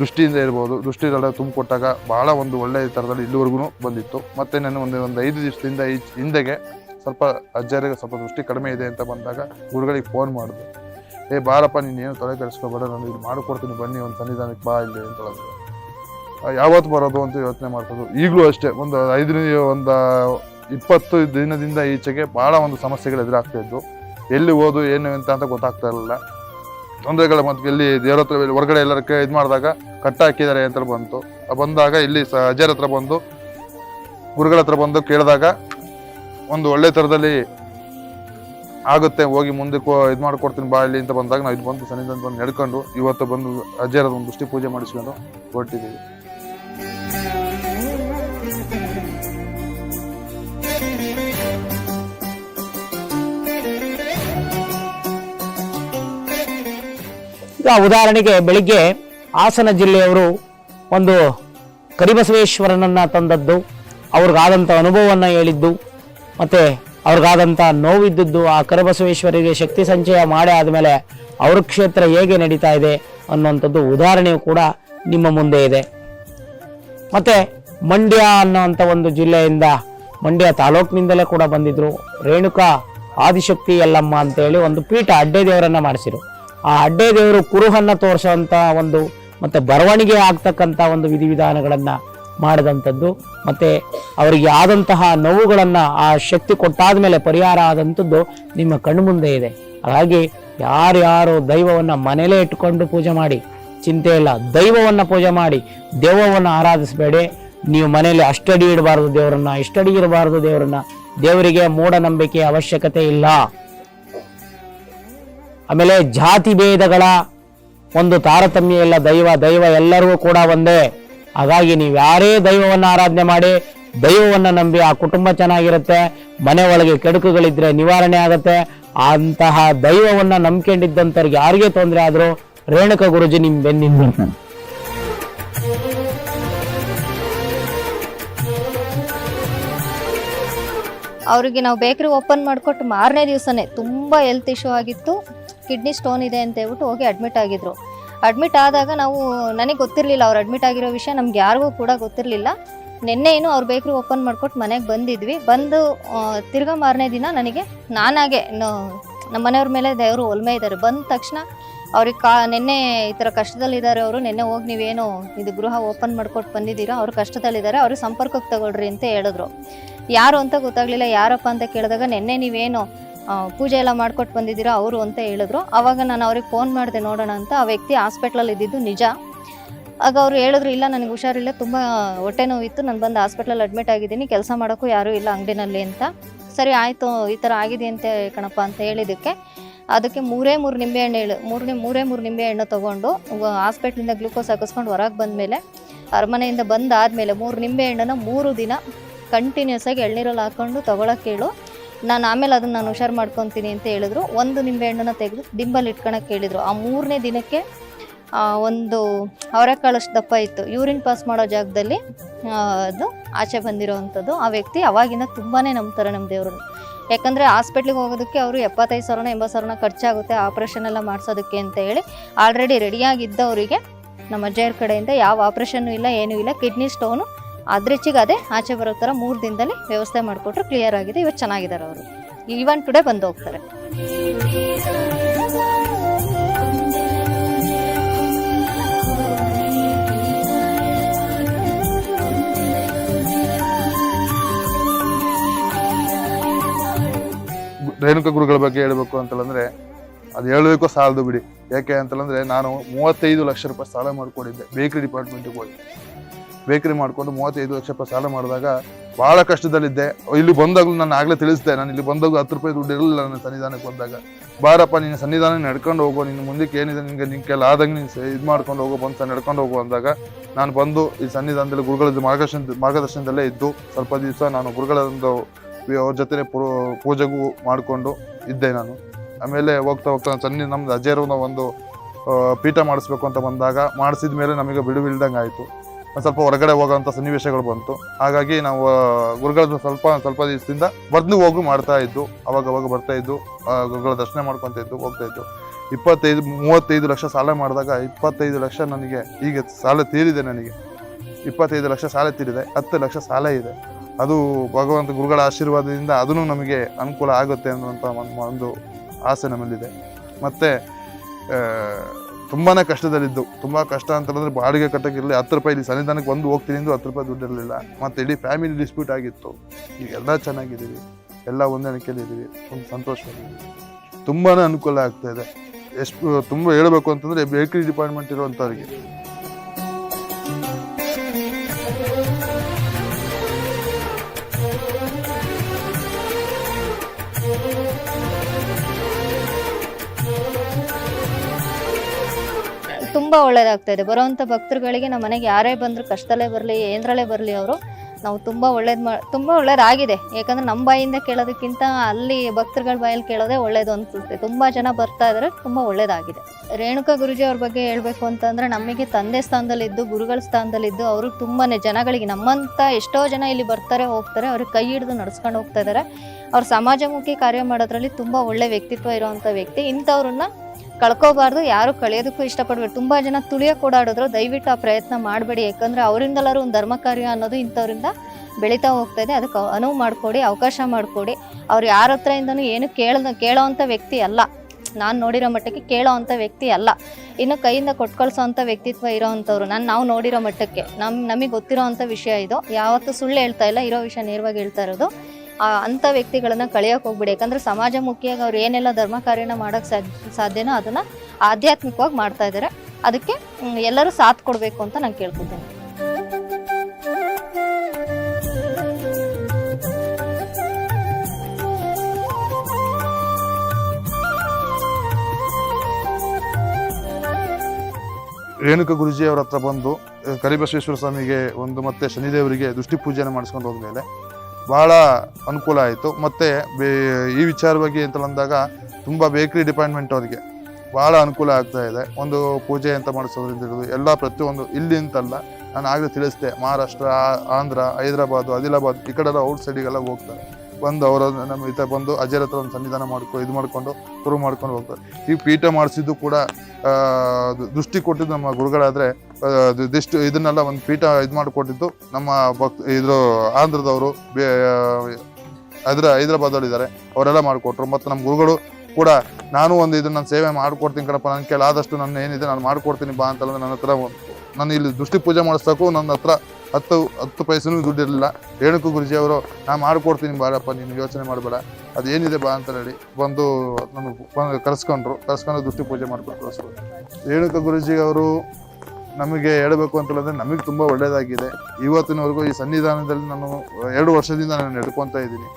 ದೃಷ್ಟಿಯಿಂದ ಇರ್ಬೋದು ದೃಷ್ಟಿ ತುಂಬಿಕೊಟ್ಟಾಗ ಭಾಳ ಒಂದು ಒಳ್ಳೆಯ ಥರದಲ್ಲಿ ಇಲ್ಲಿವರೆಗೂ ಬಂದಿತ್ತು. ಮತ್ತು ನಾನು ಒಂದು ಒಂದು ಐದು ದಿವಸದಿಂದ ಹಿಂದೆಗೆ ಸ್ವಲ್ಪ ಅಜ್ಜರಿಗೆ ಸ್ವಲ್ಪ ದೃಷ್ಟಿ ಕಡಿಮೆ ಇದೆ ಅಂತ ಬಂದಾಗ ಗುರುಗಳಿಗೆ ಫೋನ್ ಮಾಡಿದೆ. ಏ ಬಾರಪ್ಪ, ನೀನು ಏನು ತಲೆ ಕೆಡಿಸ್ಕೊಬೇಡ, ನಾನು ಇಲ್ಲಿ ಮಾಡಿಕೊಡ್ತೀನಿ, ಬನ್ನಿ ಒಂದು ಸನ್ನಿಧಾನಕ್ಕೆ ಬಾ ಇಲ್ಲಿ, ಅಂತ ಹೇಳಿದ್ರು. ಯಾವತ್ತು ಬರೋದು ಅಂತ ಯೋಚನೆ ಮಾಡ್ಬೋದು ಈಗಲೂ ಅಷ್ಟೇ, ಒಂದು ಐದು ಒಂದು ಇಪ್ಪತ್ತು ದಿನದಿಂದ ಈಚೆಗೆ ಭಾಳ ಒಂದು ಸಮಸ್ಯೆಗಳು ಎದುರಾಗ್ತಾ ಇದ್ದು ಎಲ್ಲಿ ಓದು, ಏನು ಅಂತ ಅಂತ ಗೊತ್ತಾಗ್ತಾ ಇರಲಿಲ್ಲ. ತೊಂದರೆಗಳ ಮತ್ತು ಇಲ್ಲಿ ದೇವ್ರ ಹತ್ರ ಇಲ್ಲಿ ಹೊರಗಡೆ ಎಲ್ಲರಕ್ಕೆ ಇದು ಮಾಡಿದಾಗ ಕಟ್ಟ ಹಾಕಿದ್ದಾರೆ ಅಂತ ಬಂತು. ಬಂದಾಗ ಇಲ್ಲಿ ಸ ಅಜ್ಜರ ಹತ್ರ ಬಂದು, ಗುರುಗಳ ಹತ್ರ ಬಂದು ಕೇಳಿದಾಗ ಒಂದು ಒಳ್ಳೆ ಥರದಲ್ಲಿ ಆಗುತ್ತೆ, ಹೋಗಿ ಮುಂದಕ್ಕೆ ಇದು ಮಾಡ್ಕೊಡ್ತೀನಿ ಬಾ ಇಲ್ಲಿ ಅಂತ ಬಂದಾಗ ನಾವು ಇದು ಬಂದು ಸನ್ನಿಧಾನ ಬಂದು ನಡ್ಕೊಂಡು ಇವತ್ತು ಬಂದು ಅಜ್ಜರ ಒಂದು ದೃಷ್ಟಿ ಪೂಜೆ ಮಾಡಿಸ್ಕೊಂಡು ಹೊರಟಿದ್ದೀವಿ ಈಗ ಉದಾಹರಣೆಗೆ ಬೆಳಿಗ್ಗೆ ಹಾಸನ ಜಿಲ್ಲೆಯವರು ಒಂದು ಕರಿಬಸವೇಶ್ವರನನ್ನು ತಂದದ್ದು. ಅವ್ರಿಗಾದಂಥ ಅನುಭವವನ್ನು ಹೇಳಿದ್ದು. ಮತ್ತು ಅವ್ರಿಗಾದಂಥ ನೋವಿದ್ದದ್ದು ಆ ಕರಿಬಸವೇಶ್ವರಿಗೆ ಶಕ್ತಿ ಸಂಚಯ ಮಾಡಿ ಆದಮೇಲೆ ಅವ್ರ ಕ್ಷೇತ್ರ ಹೇಗೆ ನಡೀತಾ ಇದೆ ಅನ್ನುವಂಥದ್ದು ಉದಾಹರಣೆಯು ಕೂಡ ನಿಮ್ಮ ಮುಂದೆ ಇದೆ. ಮತ್ತು ಮಂಡ್ಯ ಅನ್ನೋವಂಥ ಒಂದು ಜಿಲ್ಲೆಯಿಂದ ಮಂಡ್ಯ ತಾಲೂಕಿನಿಂದಲೇ ಕೂಡ ಬಂದಿದ್ದರು ರೇಣುಕಾ ಆದಿಶಕ್ತಿ ಯಲ್ಲಮ್ಮ ಅಂತೇಳಿ ಒಂದು ಪೀಠ ಅಡ್ಡೆ ದೇವರನ್ನು ಮಾಡಿಸಿರು. ಆ ಅಡ್ಡೆ ದೇವರು ಕುರುಹನ್ನ ತೋರಿಸುವಂತ ಒಂದು ಮತ್ತೆ ಬರವಣಿಗೆ ಆಗ್ತಕ್ಕಂಥ ಒಂದು ವಿಧಿವಿಧಾನಗಳನ್ನ ಮಾಡಿದಂಥದ್ದು. ಮತ್ತೆ ಅವರಿಗೆ ಆದಂತಹ ನೋವುಗಳನ್ನ ಆ ಶಕ್ತಿ ಕೊಟ್ಟಾದ ಮೇಲೆ ಪರಿಹಾರ ಆದಂಥದ್ದು ನಿಮ್ಮ ಕಣ್ಣು ಮುಂದೆ ಇದೆ. ಹಾಗಾಗಿ ಯಾರ್ಯಾರು ದೈವವನ್ನ ಮನೇಲೇ ಇಟ್ಕೊಂಡು ಪೂಜೆ ಮಾಡಿ, ಚಿಂತೆ ಇಲ್ಲ, ದೈವವನ್ನ ಪೂಜೆ ಮಾಡಿ, ದೇವವನ್ನು ಆರಾಧಿಸಬೇಡಿ. ನೀವು ಮನೆಯಲ್ಲಿ ಅಷ್ಟಡಿ ಇಡಬಾರದು ದೇವರನ್ನ, ಇಷ್ಟಡಿ ಇರಬಾರದು ದೇವರನ್ನ. ದೇವರಿಗೆ ಮೂಢನಂಬಿಕೆಯ ಅವಶ್ಯಕತೆ ಇಲ್ಲ. ಆಮೇಲೆ ಜಾತಿ ಭೇದಗಳ ಒಂದು ತಾರತಮ್ಯ ಇಲ್ಲ, ದೈವ ದೈವ ಎಲ್ಲರಿಗೂ ಕೂಡ ಒಂದೇ. ಹಾಗಾಗಿ ನೀವು ಯಾರೇ ದೈವವನ್ನು ಆರಾಧನೆ ಮಾಡಿ, ದೈವವನ್ನು ನಂಬಿ ಆ ಕುಟುಂಬ ಚೆನ್ನಾಗಿರುತ್ತೆ, ಮನೆ ಒಳಗೆ ಕೆಡುಕುಗಳಿದ್ರೆ ನಿವಾರಣೆ ಆಗುತ್ತೆ. ಅಂತಹ ದೈವವನ್ನು ನಂಬ್ಕೊಂಡಿದ್ದಂಥವ್ರಿಗೆ ಯಾರಿಗೆ ತೊಂದರೆ ಆದರೂ ರೇಣುಕ ಗುರುಜಿ ನಿಮ್ಮ ಬೆನ್ನಿಂದ. ಅವರಿಗೆ ನಾವು ಬೇಕರಿ ಓಪನ್ ಮಾಡಿಕೊಟ್ಟು ಮಾರನೇ ದಿವಸನೇ ತುಂಬ ಹೆಲ್ತ್ ಇಶ್ಯೂ ಆಗಿತ್ತು. ಕಿಡ್ನಿ ಸ್ಟೋನ್ ಇದೆ ಅಂತ ಹೇಳ್ಬಿಟ್ಟು ಹೋಗಿ ಅಡ್ಮಿಟ್ ಆಗಿದ್ರು. ಅಡ್ಮಿಟ್ ಆದಾಗ ನಾವು, ನನಗೆ ಗೊತ್ತಿರಲಿಲ್ಲ ಅವ್ರು ಅಡ್ಮಿಟ್ ಆಗಿರೋ ವಿಷಯ, ನಮ್ಗೆ ಯಾರಿಗೂ ಕೂಡ ಗೊತ್ತಿರಲಿಲ್ಲ. ನಿನ್ನೆ ಏನು ಅವ್ರು ಬೇಕ್ರಿ ಓಪನ್ ಮಾಡ್ಕೊಟ್ಟು ಮನೆಗೆ ಬಂದಿದ್ವಿ. ಬಂದು ತಿರ್ಗಾ ಮಾರನೇ ದಿನ ನನಗೆ ನಾನಾಗೆ ನಮ್ಮ ಮನೆಯವ್ರ ಮೇಲೆ ದೇವರು ಒಲ್ಮೆ ಇದ್ದಾರೆ ಬಂದ ತಕ್ಷಣ ಅವ್ರಿಗೆ ಕಾ, ನಿನ್ನೆ ಈ ಥರ ಕಷ್ಟದಲ್ಲಿದ್ದಾರೆ ಅವರು, ನಿನ್ನೆ ಹೋಗಿ ನೀವೇನು ಇದು ಗೃಹ ಓಪನ್ ಮಾಡ್ಕೊಟ್ಟು ಬಂದಿದ್ದೀರಾ, ಅವ್ರು ಕಷ್ಟದಲ್ಲಿದ್ದಾರೆ ಅವ್ರಿಗೆ ಸಂಪರ್ಕಕ್ಕೆ ತಗೊಳ್ರಿ ಅಂತ ಹೇಳಿದ್ರು. ಯಾರು ಅಂತ ಗೊತ್ತಾಗಲಿಲ್ಲ, ಯಾರಪ್ಪ ಅಂತ ಕೇಳಿದಾಗ ನಿನ್ನೆ ನೀವೇನು ಪೂಜೆ ಎಲ್ಲ ಮಾಡ್ಕೊಟ್ಟು ಬಂದಿದ್ದೀರಾ ಅವರು ಅಂತ ಹೇಳಿದ್ರು. ಅವಾಗ ನಾನು ಅವ್ರಿಗೆ ಫೋನ್ ಮಾಡಿದೆ, ನೋಡೋಣ ಅಂತ. ಆ ವ್ಯಕ್ತಿ ಹಾಸ್ಪಿಟ್ಲಲ್ಲಿ ಇದ್ದಿದ್ದು ನಿಜ. ಆಗ ಅವರು ಹೇಳಿದ್ರು, ಇಲ್ಲ, ನನಗೆ ಹುಷಾರಿಲ್ಲ ತುಂಬ ಹೊಟ್ಟೆ ನೋವಿತ್ತು, ನಾನು ಬಂದು ಹಾಸ್ಪಿಟ್ಲಲ್ಲಿ ಅಡ್ಮಿಟ್ ಆಗಿದ್ದೀನಿ, ಕೆಲಸ ಮಾಡೋಕ್ಕೂ ಯಾರೂ ಇಲ್ಲ ಅಂಗಡಿನಲ್ಲಿ ಅಂತ. ಸರಿ, ಆಯಿತು, ಈ ಥರ ಆಗಿದೆ ಅಂತ ಕಣಪ್ಪ ಅಂತ ಹೇಳಿದ್ದಕ್ಕೆ, ಅದಕ್ಕೆ ಮೂರೇ ಮೂರು ನಿಂಬೆಹಣ್ಣು ಹೇಳಿ, ಮೂರನೇ ಮೂರೇ ಮೂರು ನಿಂಬೆಹಣ್ಣು ತೊಗೊಂಡು ಹಾಸ್ಪಿಟ್ಲಿಂದ ಗ್ಲೂಕೋಸ್ ಹಾಕಿಸ್ಕೊಂಡು ಹೊರಗೆ ಬಂದಮೇಲೆ, ಅರಮನೆಯಿಂದ ಬಂದಾದಮೇಲೆ ಮೂರು ನಿಂಬೆಹಣ್ಣನ್ನು ಮೂರು ದಿನ ಕಂಟಿನ್ಯೂಸ್ ಆಗಿ ಎಳ್ನೀರಲ್ಲಿ ಹಾಕ್ಕೊಂಡು ತೊಗೊಳಕ್ಕೆ ಹೇಳು. ನಾನು ಆಮೇಲೆ ಅದನ್ನು ನಾನು ಹುಷಾರು ಮಾಡ್ಕೊತೀನಿ ಅಂತ ಹೇಳಿದ್ರು. ಒಂದು ನಿಂಬೆ ಹಣ್ಣನ್ನು ತೆಗೆದು ದಿಂಬಲ್ಲಿ ಇಟ್ಕೊಳಕ್ಕೆ ಹೇಳಿದರು. ಆ ಮೂರನೇ ದಿನಕ್ಕೆ ಒಂದು ಅವರೆಕಾಳಷ್ಟು ದಪ್ಪ ಇತ್ತು. ಯೂರಿನ್ ಪಾಸ್ ಮಾಡೋ ಜಾಗದಲ್ಲಿ ಅದು ಆಚೆ ಬಂದಿರೋವಂಥದ್ದು ಆ ವ್ಯಕ್ತಿ ಅವಾಗಿಂದ ತುಂಬಾ ನಂಬ್ತಾರೆ ನಮ್ಮ ದೇವ್ರನ್ನ. ಯಾಕಂದರೆ ಹಾಸ್ಪಿಟ್ಲಿಗೆ ಹೋಗೋದಕ್ಕೆ ಅವರು ಎಪ್ಪತ್ತೈದು ಸಾವಿರನ, ಎಂಬತ್ತು ಸಾವಿರನ ಖರ್ಚಾಗುತ್ತೆ ಆಪ್ರೇಷನ್ ಎಲ್ಲ ಮಾಡಿಸೋದಕ್ಕೆ ಅಂತ ಹೇಳಿ ಆಲ್ರೆಡಿ ರೆಡಿಯಾಗಿದ್ದವರಿಗೆ ನಮ್ಮ ಅಜ್ಜಯ್ಯರ ಕಡೆಯಿಂದ ಯಾವ ಆಪ್ರೇಷನ್ನು ಇಲ್ಲ, ಏನೂ ಇಲ್ಲ. ಕಿಡ್ನಿ ಸ್ಟೋನು ಅದ್ರಿಚಿಗೆ ಅದೇ ಆಚೆ ಬರೋ ಥರ ಮೂರು ದಿನದಲ್ಲಿ ವ್ಯವಸ್ಥೆ ಮಾಡಿಕೊಟ್ರು ಕ್ಲಿಯರ್ ಆಗಿದೆ. ಇವತ್ತು ಚೆನ್ನಾಗಿದ್ದಾರೆ ಅವರು. ಈವನ್ ಟುಡೇ ಬಂದು ಹೋಗ್ತಾರೆ. ರೇಣುಕ ಗುರುಗಳ ಬಗ್ಗೆ ಹೇಳಬೇಕು ಅಂತಂದ್ರೆ ಅದು ಹೇಳಬೇಕು ಸಾಲದು ಬಿಡಿ. ಯಾಕೆ ಅಂತಂದ್ರೆ ನಾನು ಮೂವತ್ತೈದು ಲಕ್ಷ ರೂಪಾಯಿ ಸಾಲ ಮಾಡ್ಕೊಂಡಿದ್ದೆ ಬೇಕರಿ ಡಿಪಾರ್ಟ್ಮೆಂಟ್ಗೆ ಹೋಗಿ. ಬೇಕರಿ ಮಾಡ್ಕೊಂಡು ಮೂವತ್ತೈದು ಲಕ್ಷ ರೂಪಾಯಿ ಸಾಲ ಮಾಡಿದಾಗ ಭಾಳ ಕಷ್ಟದಲ್ಲಿದ್ದೆ. ಇಲ್ಲಿ ಬಂದಾಗಲೂ ನಾನು ಆಗಲೇ ತಿಳಿಸ್ದೆ, ನಾನು ಇಲ್ಲಿ ಬಂದಾಗ ಹತ್ತು ರೂಪಾಯಿ ದುಡ್ಡು ಇರಲಿಲ್ಲ ನನ್ನ ಸನ್ನಿಧಾನಕ್ಕೆ ಬಂದಾಗ. ಬಾರಪ್ಪ ನೀನು ಸನ್ನಿಧಾನ ನಡ್ಕೊಂಡು ಹೋಗೋ, ನಿನ್ನ ಮುಂದಕ್ಕೆ ಏನಿದೆ ನಿನಗೆ, ನಿನ್ನ ಕೆಲ ಆದಂಗೆ ನೀನು ಇದು ಮಾಡ್ಕೊಂಡು ಹೋಗೋ, ಬಂದು ನಡ್ಕೊಂಡು ಹೋಗು ಅಂದಾಗ ನಾನು ಬಂದು ಈ ಸನ್ನಿಧಾನದಲ್ಲಿ ಗುರುಗಳ ಮಾರ್ಗದರ್ಶನ, ಮಾರ್ಗದರ್ಶನದಲ್ಲೇ ಇದ್ದು ಸ್ವಲ್ಪ ದಿವಸ ನಾನು ಗುರುಗಳ ಒಂದು ಅವ್ರ ಜೊತೆ ಪೂಜೆಗೂ ಮಾಡಿಕೊಂಡು ಇದ್ದೆ ನಾನು. ಆಮೇಲೆ ಹೋಗ್ತಾ ಹೋಗ್ತಾ ಸನ್ನಿ ನಮ್ಮದು ಅಜೇರನ ಒಂದು ಪೀಠ ಮಾಡಿಸ್ಬೇಕು ಅಂತ ಬಂದಾಗ, ಮಾಡಿಸಿದ ಮೇಲೆ ನಮಗೆ ಬಿಡುವಿಲ್ದಂಗೆ ಆಯಿತು ಸ್ವಲ್ಪ ಹೊರಗಡೆ ಹೋಗೋಂಥ ಸನ್ನಿವೇಶಗಳು ಬಂತು. ಹಾಗಾಗಿ ನಾವು ಗುರುಗಳ ಸ್ವಲ್ಪ ಸ್ವಲ್ಪ ದಿವಸದಿಂದ ಬರ್ದು ಹೋಗು ಮಾಡ್ತಾ ಇದ್ದು, ಅವಾಗ ಅವಾಗ ಬರ್ತಾ ಇದ್ದು ಗುರುಗಳ ದರ್ಶನ ಮಾಡ್ಕೊತ ಇದ್ದು, ಹೋಗ್ತಾ ಇದ್ದು. ಇಪ್ಪತ್ತೈದು, ಮೂವತ್ತೈದು ಲಕ್ಷ ಸಾಲ ಮಾಡಿದಾಗ ಇಪ್ಪತ್ತೈದು ಲಕ್ಷ ನನಗೆ ಈಗ ಸಾಲ ತೀರಿದೆ ನನಗೆ. ಇಪ್ಪತ್ತೈದು ಲಕ್ಷ ಸಾಲ ತೀರಿದೆ, ಹತ್ತು ಲಕ್ಷ ಸಾಲ ಇದೆ. ಅದು ಭಗವಂತ ಗುರುಗಳ ಆಶೀರ್ವಾದದಿಂದ ಅದನ್ನು ನಮಗೆ ಅನುಕೂಲ ಆಗುತ್ತೆ ಅನ್ನುವಂಥ ಒಂದು ಆಸೆ ನಮ್ಮಲ್ಲಿದೆ. ಮತ್ತು ತುಂಬಾ ಕಷ್ಟದಲ್ಲಿದ್ದು. ತುಂಬ ಕಷ್ಟ ಅಂತಂದ್ರೆ ಬಾಡಿಗೆ ಕಟ್ಟಕ್ಕಿರಲಿ ಹತ್ತು ರೂಪಾಯಿ ಇಲ್ಲಿ ಸನ್ನಿಧಾನಕ್ಕೆ ಒಂದು ಹೋಗ್ತೀನಿ ಅಂದ್ರೆ ಹತ್ತು ರೂಪಾಯಿ ದುಡ್ಡು ಇರಲಿಲ್ಲ. ಮತ್ತೆ ಇಡೀ ಫ್ಯಾಮಿಲಿ ಡಿಸ್ಪ್ಯೂಟ್ ಆಗಿತ್ತು. ಈಗ ಎಲ್ಲ ಚೆನ್ನಾಗಿದ್ದೀವಿ. ಎಲ್ಲ ಹೊಂದಾಣಿಕೆಯಲ್ಲಿದ್ದೀವಿ. ಒಂದು ಸಂತೋಷವಾಗಿದ್ದೀವಿ. ತುಂಬಾ ಅನುಕೂಲ ಆಗ್ತಾ ಇದೆ. ಎಷ್ಟು, ತುಂಬ ಹೇಳಬೇಕು ಅಂತಂದರೆ ಬೇಕರಿ ಡಿಪಾರ್ಟ್ಮೆಂಟ್ ಇರುವಂಥವ್ರಿಗೆ. ತುಂಬ ಒಳ್ಳೇದಾಗ್ತಾ ಇದೆ. ಬರುವಂಥ ಭಕ್ತರುಗಳಿಗೆ ನಮ್ಮ ಮನೆಗೆ ಯಾರೇ ಬಂದರೂ ಕಷ್ಟದಲ್ಲೇ ಬರಲಿ ಏನರಲ್ಲೇ ಬರಲಿ ಅವರು ನಾವು ತುಂಬ ಒಳ್ಳೇದು ಮಾ, ತುಂಬ ಒಳ್ಳೇದಾಗಿದೆ. ಯಾಕಂದ್ರೆ ನಮ್ಮ ಬಾಯಿಂದ ಕೇಳೋದಕ್ಕಿಂತ ಅಲ್ಲಿ ಭಕ್ತರುಗಳ ಬಾಯಲ್ಲಿ ಕೇಳೋದೇ ಒಳ್ಳೇದು ಅನ್ಸುತ್ತೆ. ತುಂಬ ಜನ ಬರ್ತಾ ಇದ್ದಾರೆ ತುಂಬ ಒಳ್ಳೇದಾಗಿದೆ. ರೇಣುಕಾ ಗುರುಜಿ ಅವ್ರ ಬಗ್ಗೆ ಹೇಳಬೇಕು ಅಂತಂದ್ರೆ, ನಮಗೆ ತಂದೆ ಸ್ಥಾನದಲ್ಲಿದ್ದು, ಗುರುಗಳ ಸ್ಥಾನದಲ್ಲಿದ್ದು ಅವರು ತುಂಬಾ ಜನಗಳಿಗೆ ನಮ್ಮಂಥ ಎಷ್ಟೋ ಜನ ಇಲ್ಲಿ ಬರ್ತಾರೆ, ಹೋಗ್ತಾರೆ, ಅವ್ರಿಗೆ ಕೈ ಹಿಡಿದು ನಡ್ಸ್ಕೊಂಡು ಹೋಗ್ತಾ ಇದ್ದಾರೆ ಅವ್ರ ಸಮಾಜಮುಖಿ ಕಾರ್ಯ ಮಾಡೋದ್ರಲ್ಲಿ ತುಂಬ ಒಳ್ಳೆ ವ್ಯಕ್ತಿತ್ವ ಇರುವಂತ ವ್ಯಕ್ತಿ. ಇಂಥವ್ರನ್ನ ಕಳ್ಕೋಬಾರ್ದು, ಯಾರು ಕಳೆಯೋದಕ್ಕೂ ಇಷ್ಟಪಡ್ಬೇಡಿ. ತುಂಬಾ ಜನ ತುಳಿಯಕ್ಕೆ ಓಡಾಡಿದ್ರು. ದಯವಿಟ್ಟು ಆ ಪ್ರಯತ್ನ ಮಾಡಬೇಡಿ. ಯಾಕಂದ್ರೆ ಅವರಿಂದಲಾರು ಒಂದು ಧರ್ಮ ಕಾರ್ಯ ಅನ್ನೋದು ಇಂಥವ್ರಿಂದ ಬೆಳೀತಾ ಹೋಗ್ತಾ ಇದೆ. ಅದಕ್ಕೆ ಅನುವು ಮಾಡಿಕೊಡಿ, ಅವಕಾಶ ಮಾಡಿಕೊಡಿ. ಅವ್ರು ಯಾರ ಹತ್ರ ಇಂದನು ಏನು ಕೇಳ ಕೇಳೋ ಅಂಥ ವ್ಯಕ್ತಿ ಅಲ್ಲ. ನಾನು ನೋಡಿರೋ ಮಟ್ಟಕ್ಕೆ ಕೇಳೋ ಅಂಥ ವ್ಯಕ್ತಿ ಅಲ್ಲ. ಇನ್ನು ಕೈಯಿಂದ ಕೊಟ್ಕಳ್ಸೋ ಅಂಥ ವ್ಯಕ್ತಿತ್ವ ಇರೋ ಅಂಥವ್ರು ನಾನು ನಾವು ನೋಡಿರೋ ಮಟ್ಟಕ್ಕೆ ನಮ್ಮ ನಮಗೆ ಗೊತ್ತಿರೋ ಅಂಥ ವಿಷಯ ಇದು. ಯಾವತ್ತೂ ಸುಳ್ಳು ಹೇಳ್ತಾ ಇಲ್ಲ, ಇರೋ ವಿಷಯ ನೇರವಾಗಿ ಹೇಳ್ತಾ ಇರೋದು. ಅಂಥ ವ್ಯಕ್ತಿಗಳನ್ನ ಕಳಿಯೋಕೆ ಹೋಗ್ಬಿಡಿ. ಯಾಕಂದ್ರೆ ಸಮಾಜಮುಖಿಯಾಗಿ ಅವ್ರು ಏನೆಲ್ಲ ಧರ್ಮ ಕಾರ್ಯನ ಮಾಡೋಕ್ಕೆ ಸಾಧ್ಯ ಸಾಧ್ಯನೋ ಅದನ್ನ ಆಧ್ಯಾತ್ಮಿಕವಾಗಿ ಮಾಡ್ತಾ ಇದ್ದಾರೆ ಅದಕ್ಕೆ ಎಲ್ಲರೂ ಸಾಥ್ ಕೊಡಬೇಕು ಅಂತ ನಾನು ಕೇಳ್ಕೊತೀನಿ. ರೇಣುಕ ಗುರುಜಿ ಅವರ ಹತ್ರ ಬಂದು, ಕರಿಬಸವೇಶ್ವರ ಸ್ವಾಮಿಗೆ ಒಂದು ಮತ್ತೆ ಶನಿದೇವರಿಗೆ ದೃಷ್ಟಿ ಪೂಜೆಯನ್ನು ಮಾಡಿಸ್ಕೊಂಡು ಹೋದ್ಮೇಲೆ ಬಹಳ ಅನುಕೂಲ ಆಯಿತು. ಮತ್ತು ಬೇ, ಈ ವಿಚಾರವಾಗಿ ಅಂತ ಅಂದಾಗ ತುಂಬ ಬೇಕ್ರಿ ಡಿಪಾರ್ಟ್ಮೆಂಟ್ ಅವರಿಗೆ ಭಾಳ ಅನುಕೂಲ ಆಗ್ತಾ ಇದೆ. ಒಂದು ಪೂಜೆ ಅಂತ ಮಾಡಿಸೋದ್ರಿಂದ ಹಿಡಿದು ಎಲ್ಲ ಪ್ರತಿಯೊಂದು ಇಲ್ಲಿ ಅಂತಲ್ಲ ನಾನು ಆಗಲೇ ತಿಳಿಸಿದೆ. ಮಹಾರಾಷ್ಟ್ರ ಆಂಧ್ರ, ಹೈದರಾಬಾದ್, ಆದಿಲಾಬಾದ್ ಈ ಕಡೆಲ್ಲ ಔಟ್ ಸೈಡಿಗೆಲ್ಲ ಹೋಗ್ತಾರೆ. ಬಂದು ಅವರ ನಮ್ಮ ಈತ ಬಂದು ಅಜ್ಜರ ಹತ್ರ ಒಂದು ಸನ್ನಿಧಾನ ಮಾಡ್ಕೊ ಇದು ಮಾಡ್ಕೊಂಡು ಶುರು ಮಾಡ್ಕೊಂಡು ಹೋಗ್ತಾರೆ. ಈ ಪೀಠ ಮಾಡಿಸಿದ್ದು ಕೂಡ ದೃಷ್ಟಿ ಕೊಟ್ಟಿದ್ದು ನಮ್ಮ ಗುರುಗಳಾದರೆ ದಿಷ್ಟು ಇದನ್ನೆಲ್ಲ ಒಂದು ಪೀಠ ಇದು ಮಾಡಿಕೊಟ್ಟಿದ್ದು ನಮ್ಮ ಭಕ್ ಇದ್ರ ಆಂಧ್ರದವರು, ಬೇ ಹೈದ್ರ ಹೈದರಾಬಾದಲ್ಲಿ ಇದ್ದಾರೆ ಅವರೆಲ್ಲ ಮಾಡಿಕೊಟ್ರು. ಮತ್ತು ನಮ್ಮ ಗುರುಗಳು ಕೂಡ, ನಾನು ಒಂದು ಇದನ್ನು ನಾನು ಸೇವೆ ಮಾಡಿಕೊಡ್ತೀನಿ ಕಣಪ್ಪ ನನ್ನ ಕೇಳಿ ಆದಷ್ಟು ನನ್ನ ಏನಿದೆ ನಾನು ಮಾಡಿಕೊಡ್ತೀನಿ ಬಾ ಅಂತಂದ್ರೆ ನನ್ನ ಹತ್ರ ನಾನು ಇಲ್ಲಿ ದೃಷ್ಟಿ ಪೂಜೆ ಮಾಡಿಸೋಕ್ಕೂ ನನ್ನ ಹತ್ರ ಹತ್ತು ಹತ್ತು ಪೈಸೆನೂ ದುಡ್ಡಿರಲಿಲ್ಲ ರೇಣುಕು ಗುರುಜಿ ಅವರು ನಾನು ಮಾಡಿಕೊಡ್ತೀನಿ ಬಾರಪ್ಪ, ನೀನು ಯೋಚನೆ ಮಾಡಬೇಡ. ಅದೇನಿದೆ ಬಾ ಅಂತ ಹೇಳಿ ಬಂದು ನಮಗೆ ಕರೆಸ್ಕೊಂಡ್ರು. ಕರೆಸ್ಕೊಂಡು ದೃಷ್ಟಿ ಪೂಜೆ ಮಾಡ್ಕೊಂಡು ಕಳಿಸ್ಕೊಂಡು ರೇಣುಕ ಗುರುಜಿ ಅವರು, ನಮಗೆ ಹೇಳಬೇಕು ಅಂತ ಹೇಳಿದ್ರೆ ನಮಗೆ ತುಂಬ ಒಳ್ಳೆಯದಾಗಿದೆ ಇವತ್ತಿನವರೆಗೂ ಈ ಸನ್ನಿಧಾನದಲ್ಲಿ ನಾನು ಎರಡು ವರ್ಷದಿಂದ ನಾನು ನಡ್ಕೊತಾ ಇದ್ದೀನಿ.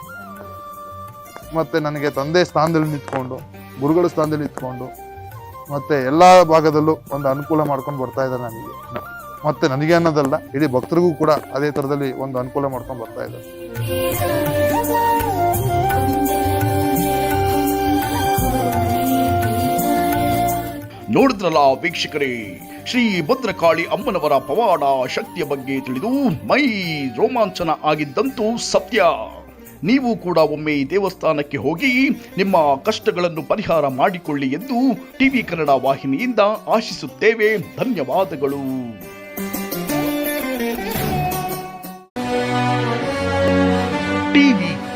ಮತ್ತು ನನಗೆ ತಂದೆ ಸ್ಥಾನದಲ್ಲಿ ನಿಂತ್ಕೊಂಡು, ಗುರುಗಳ ಸ್ಥಾನದಲ್ಲಿ ನಿಂತ್ಕೊಂಡು, ಮತ್ತು ಎಲ್ಲ ಭಾಗದಲ್ಲೂ ಒಂದು ಅನುಕೂಲ ಮಾಡ್ಕೊಂಡು ಬರ್ತಾ ಇದ್ದಾರೆ ನನಗೆ. ಮತ್ತು ನನಗೆ ಅನ್ನೋದಲ್ಲ, ಇಡೀ ಭಕ್ತರಿಗೂ ಕೂಡ ಅದೇ ಥರದಲ್ಲಿ ಒಂದು ಅನುಕೂಲ ಮಾಡ್ಕೊಂಡು ಬರ್ತಾ ಇದ್ದಾರೆ ನೋಡಿದ್ರಲ್ಲ ವೀಕ್ಷಕರೇ, ಶ್ರೀ ಭದ್ರಕಾಳಿ ಅಮ್ಮನವರ ಪವಾಡ ಶಕ್ತಿಯ ಬಗ್ಗೆ ತಿಳಿದು ಮೈ ರೋಮಾಂಚನ ಆಗಿದ್ದಂತೂ ಸತ್ಯ. ನೀವು ಕೂಡ ಒಮ್ಮೆ ಈ ದೇವಸ್ಥಾನಕ್ಕೆ ಹೋಗಿ ನಿಮ್ಮ ಕಷ್ಟಗಳನ್ನು ಪರಿಹಾರ ಮಾಡಿಕೊಳ್ಳಿ ಎಂದು ಟಿವಿ ಕನ್ನಡ ವಾಹಿನಿಯಿಂದ ಆಶಿಸುತ್ತೇವೆ. ಧನ್ಯವಾದಗಳು.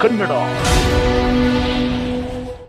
ಕನ್ನಡ.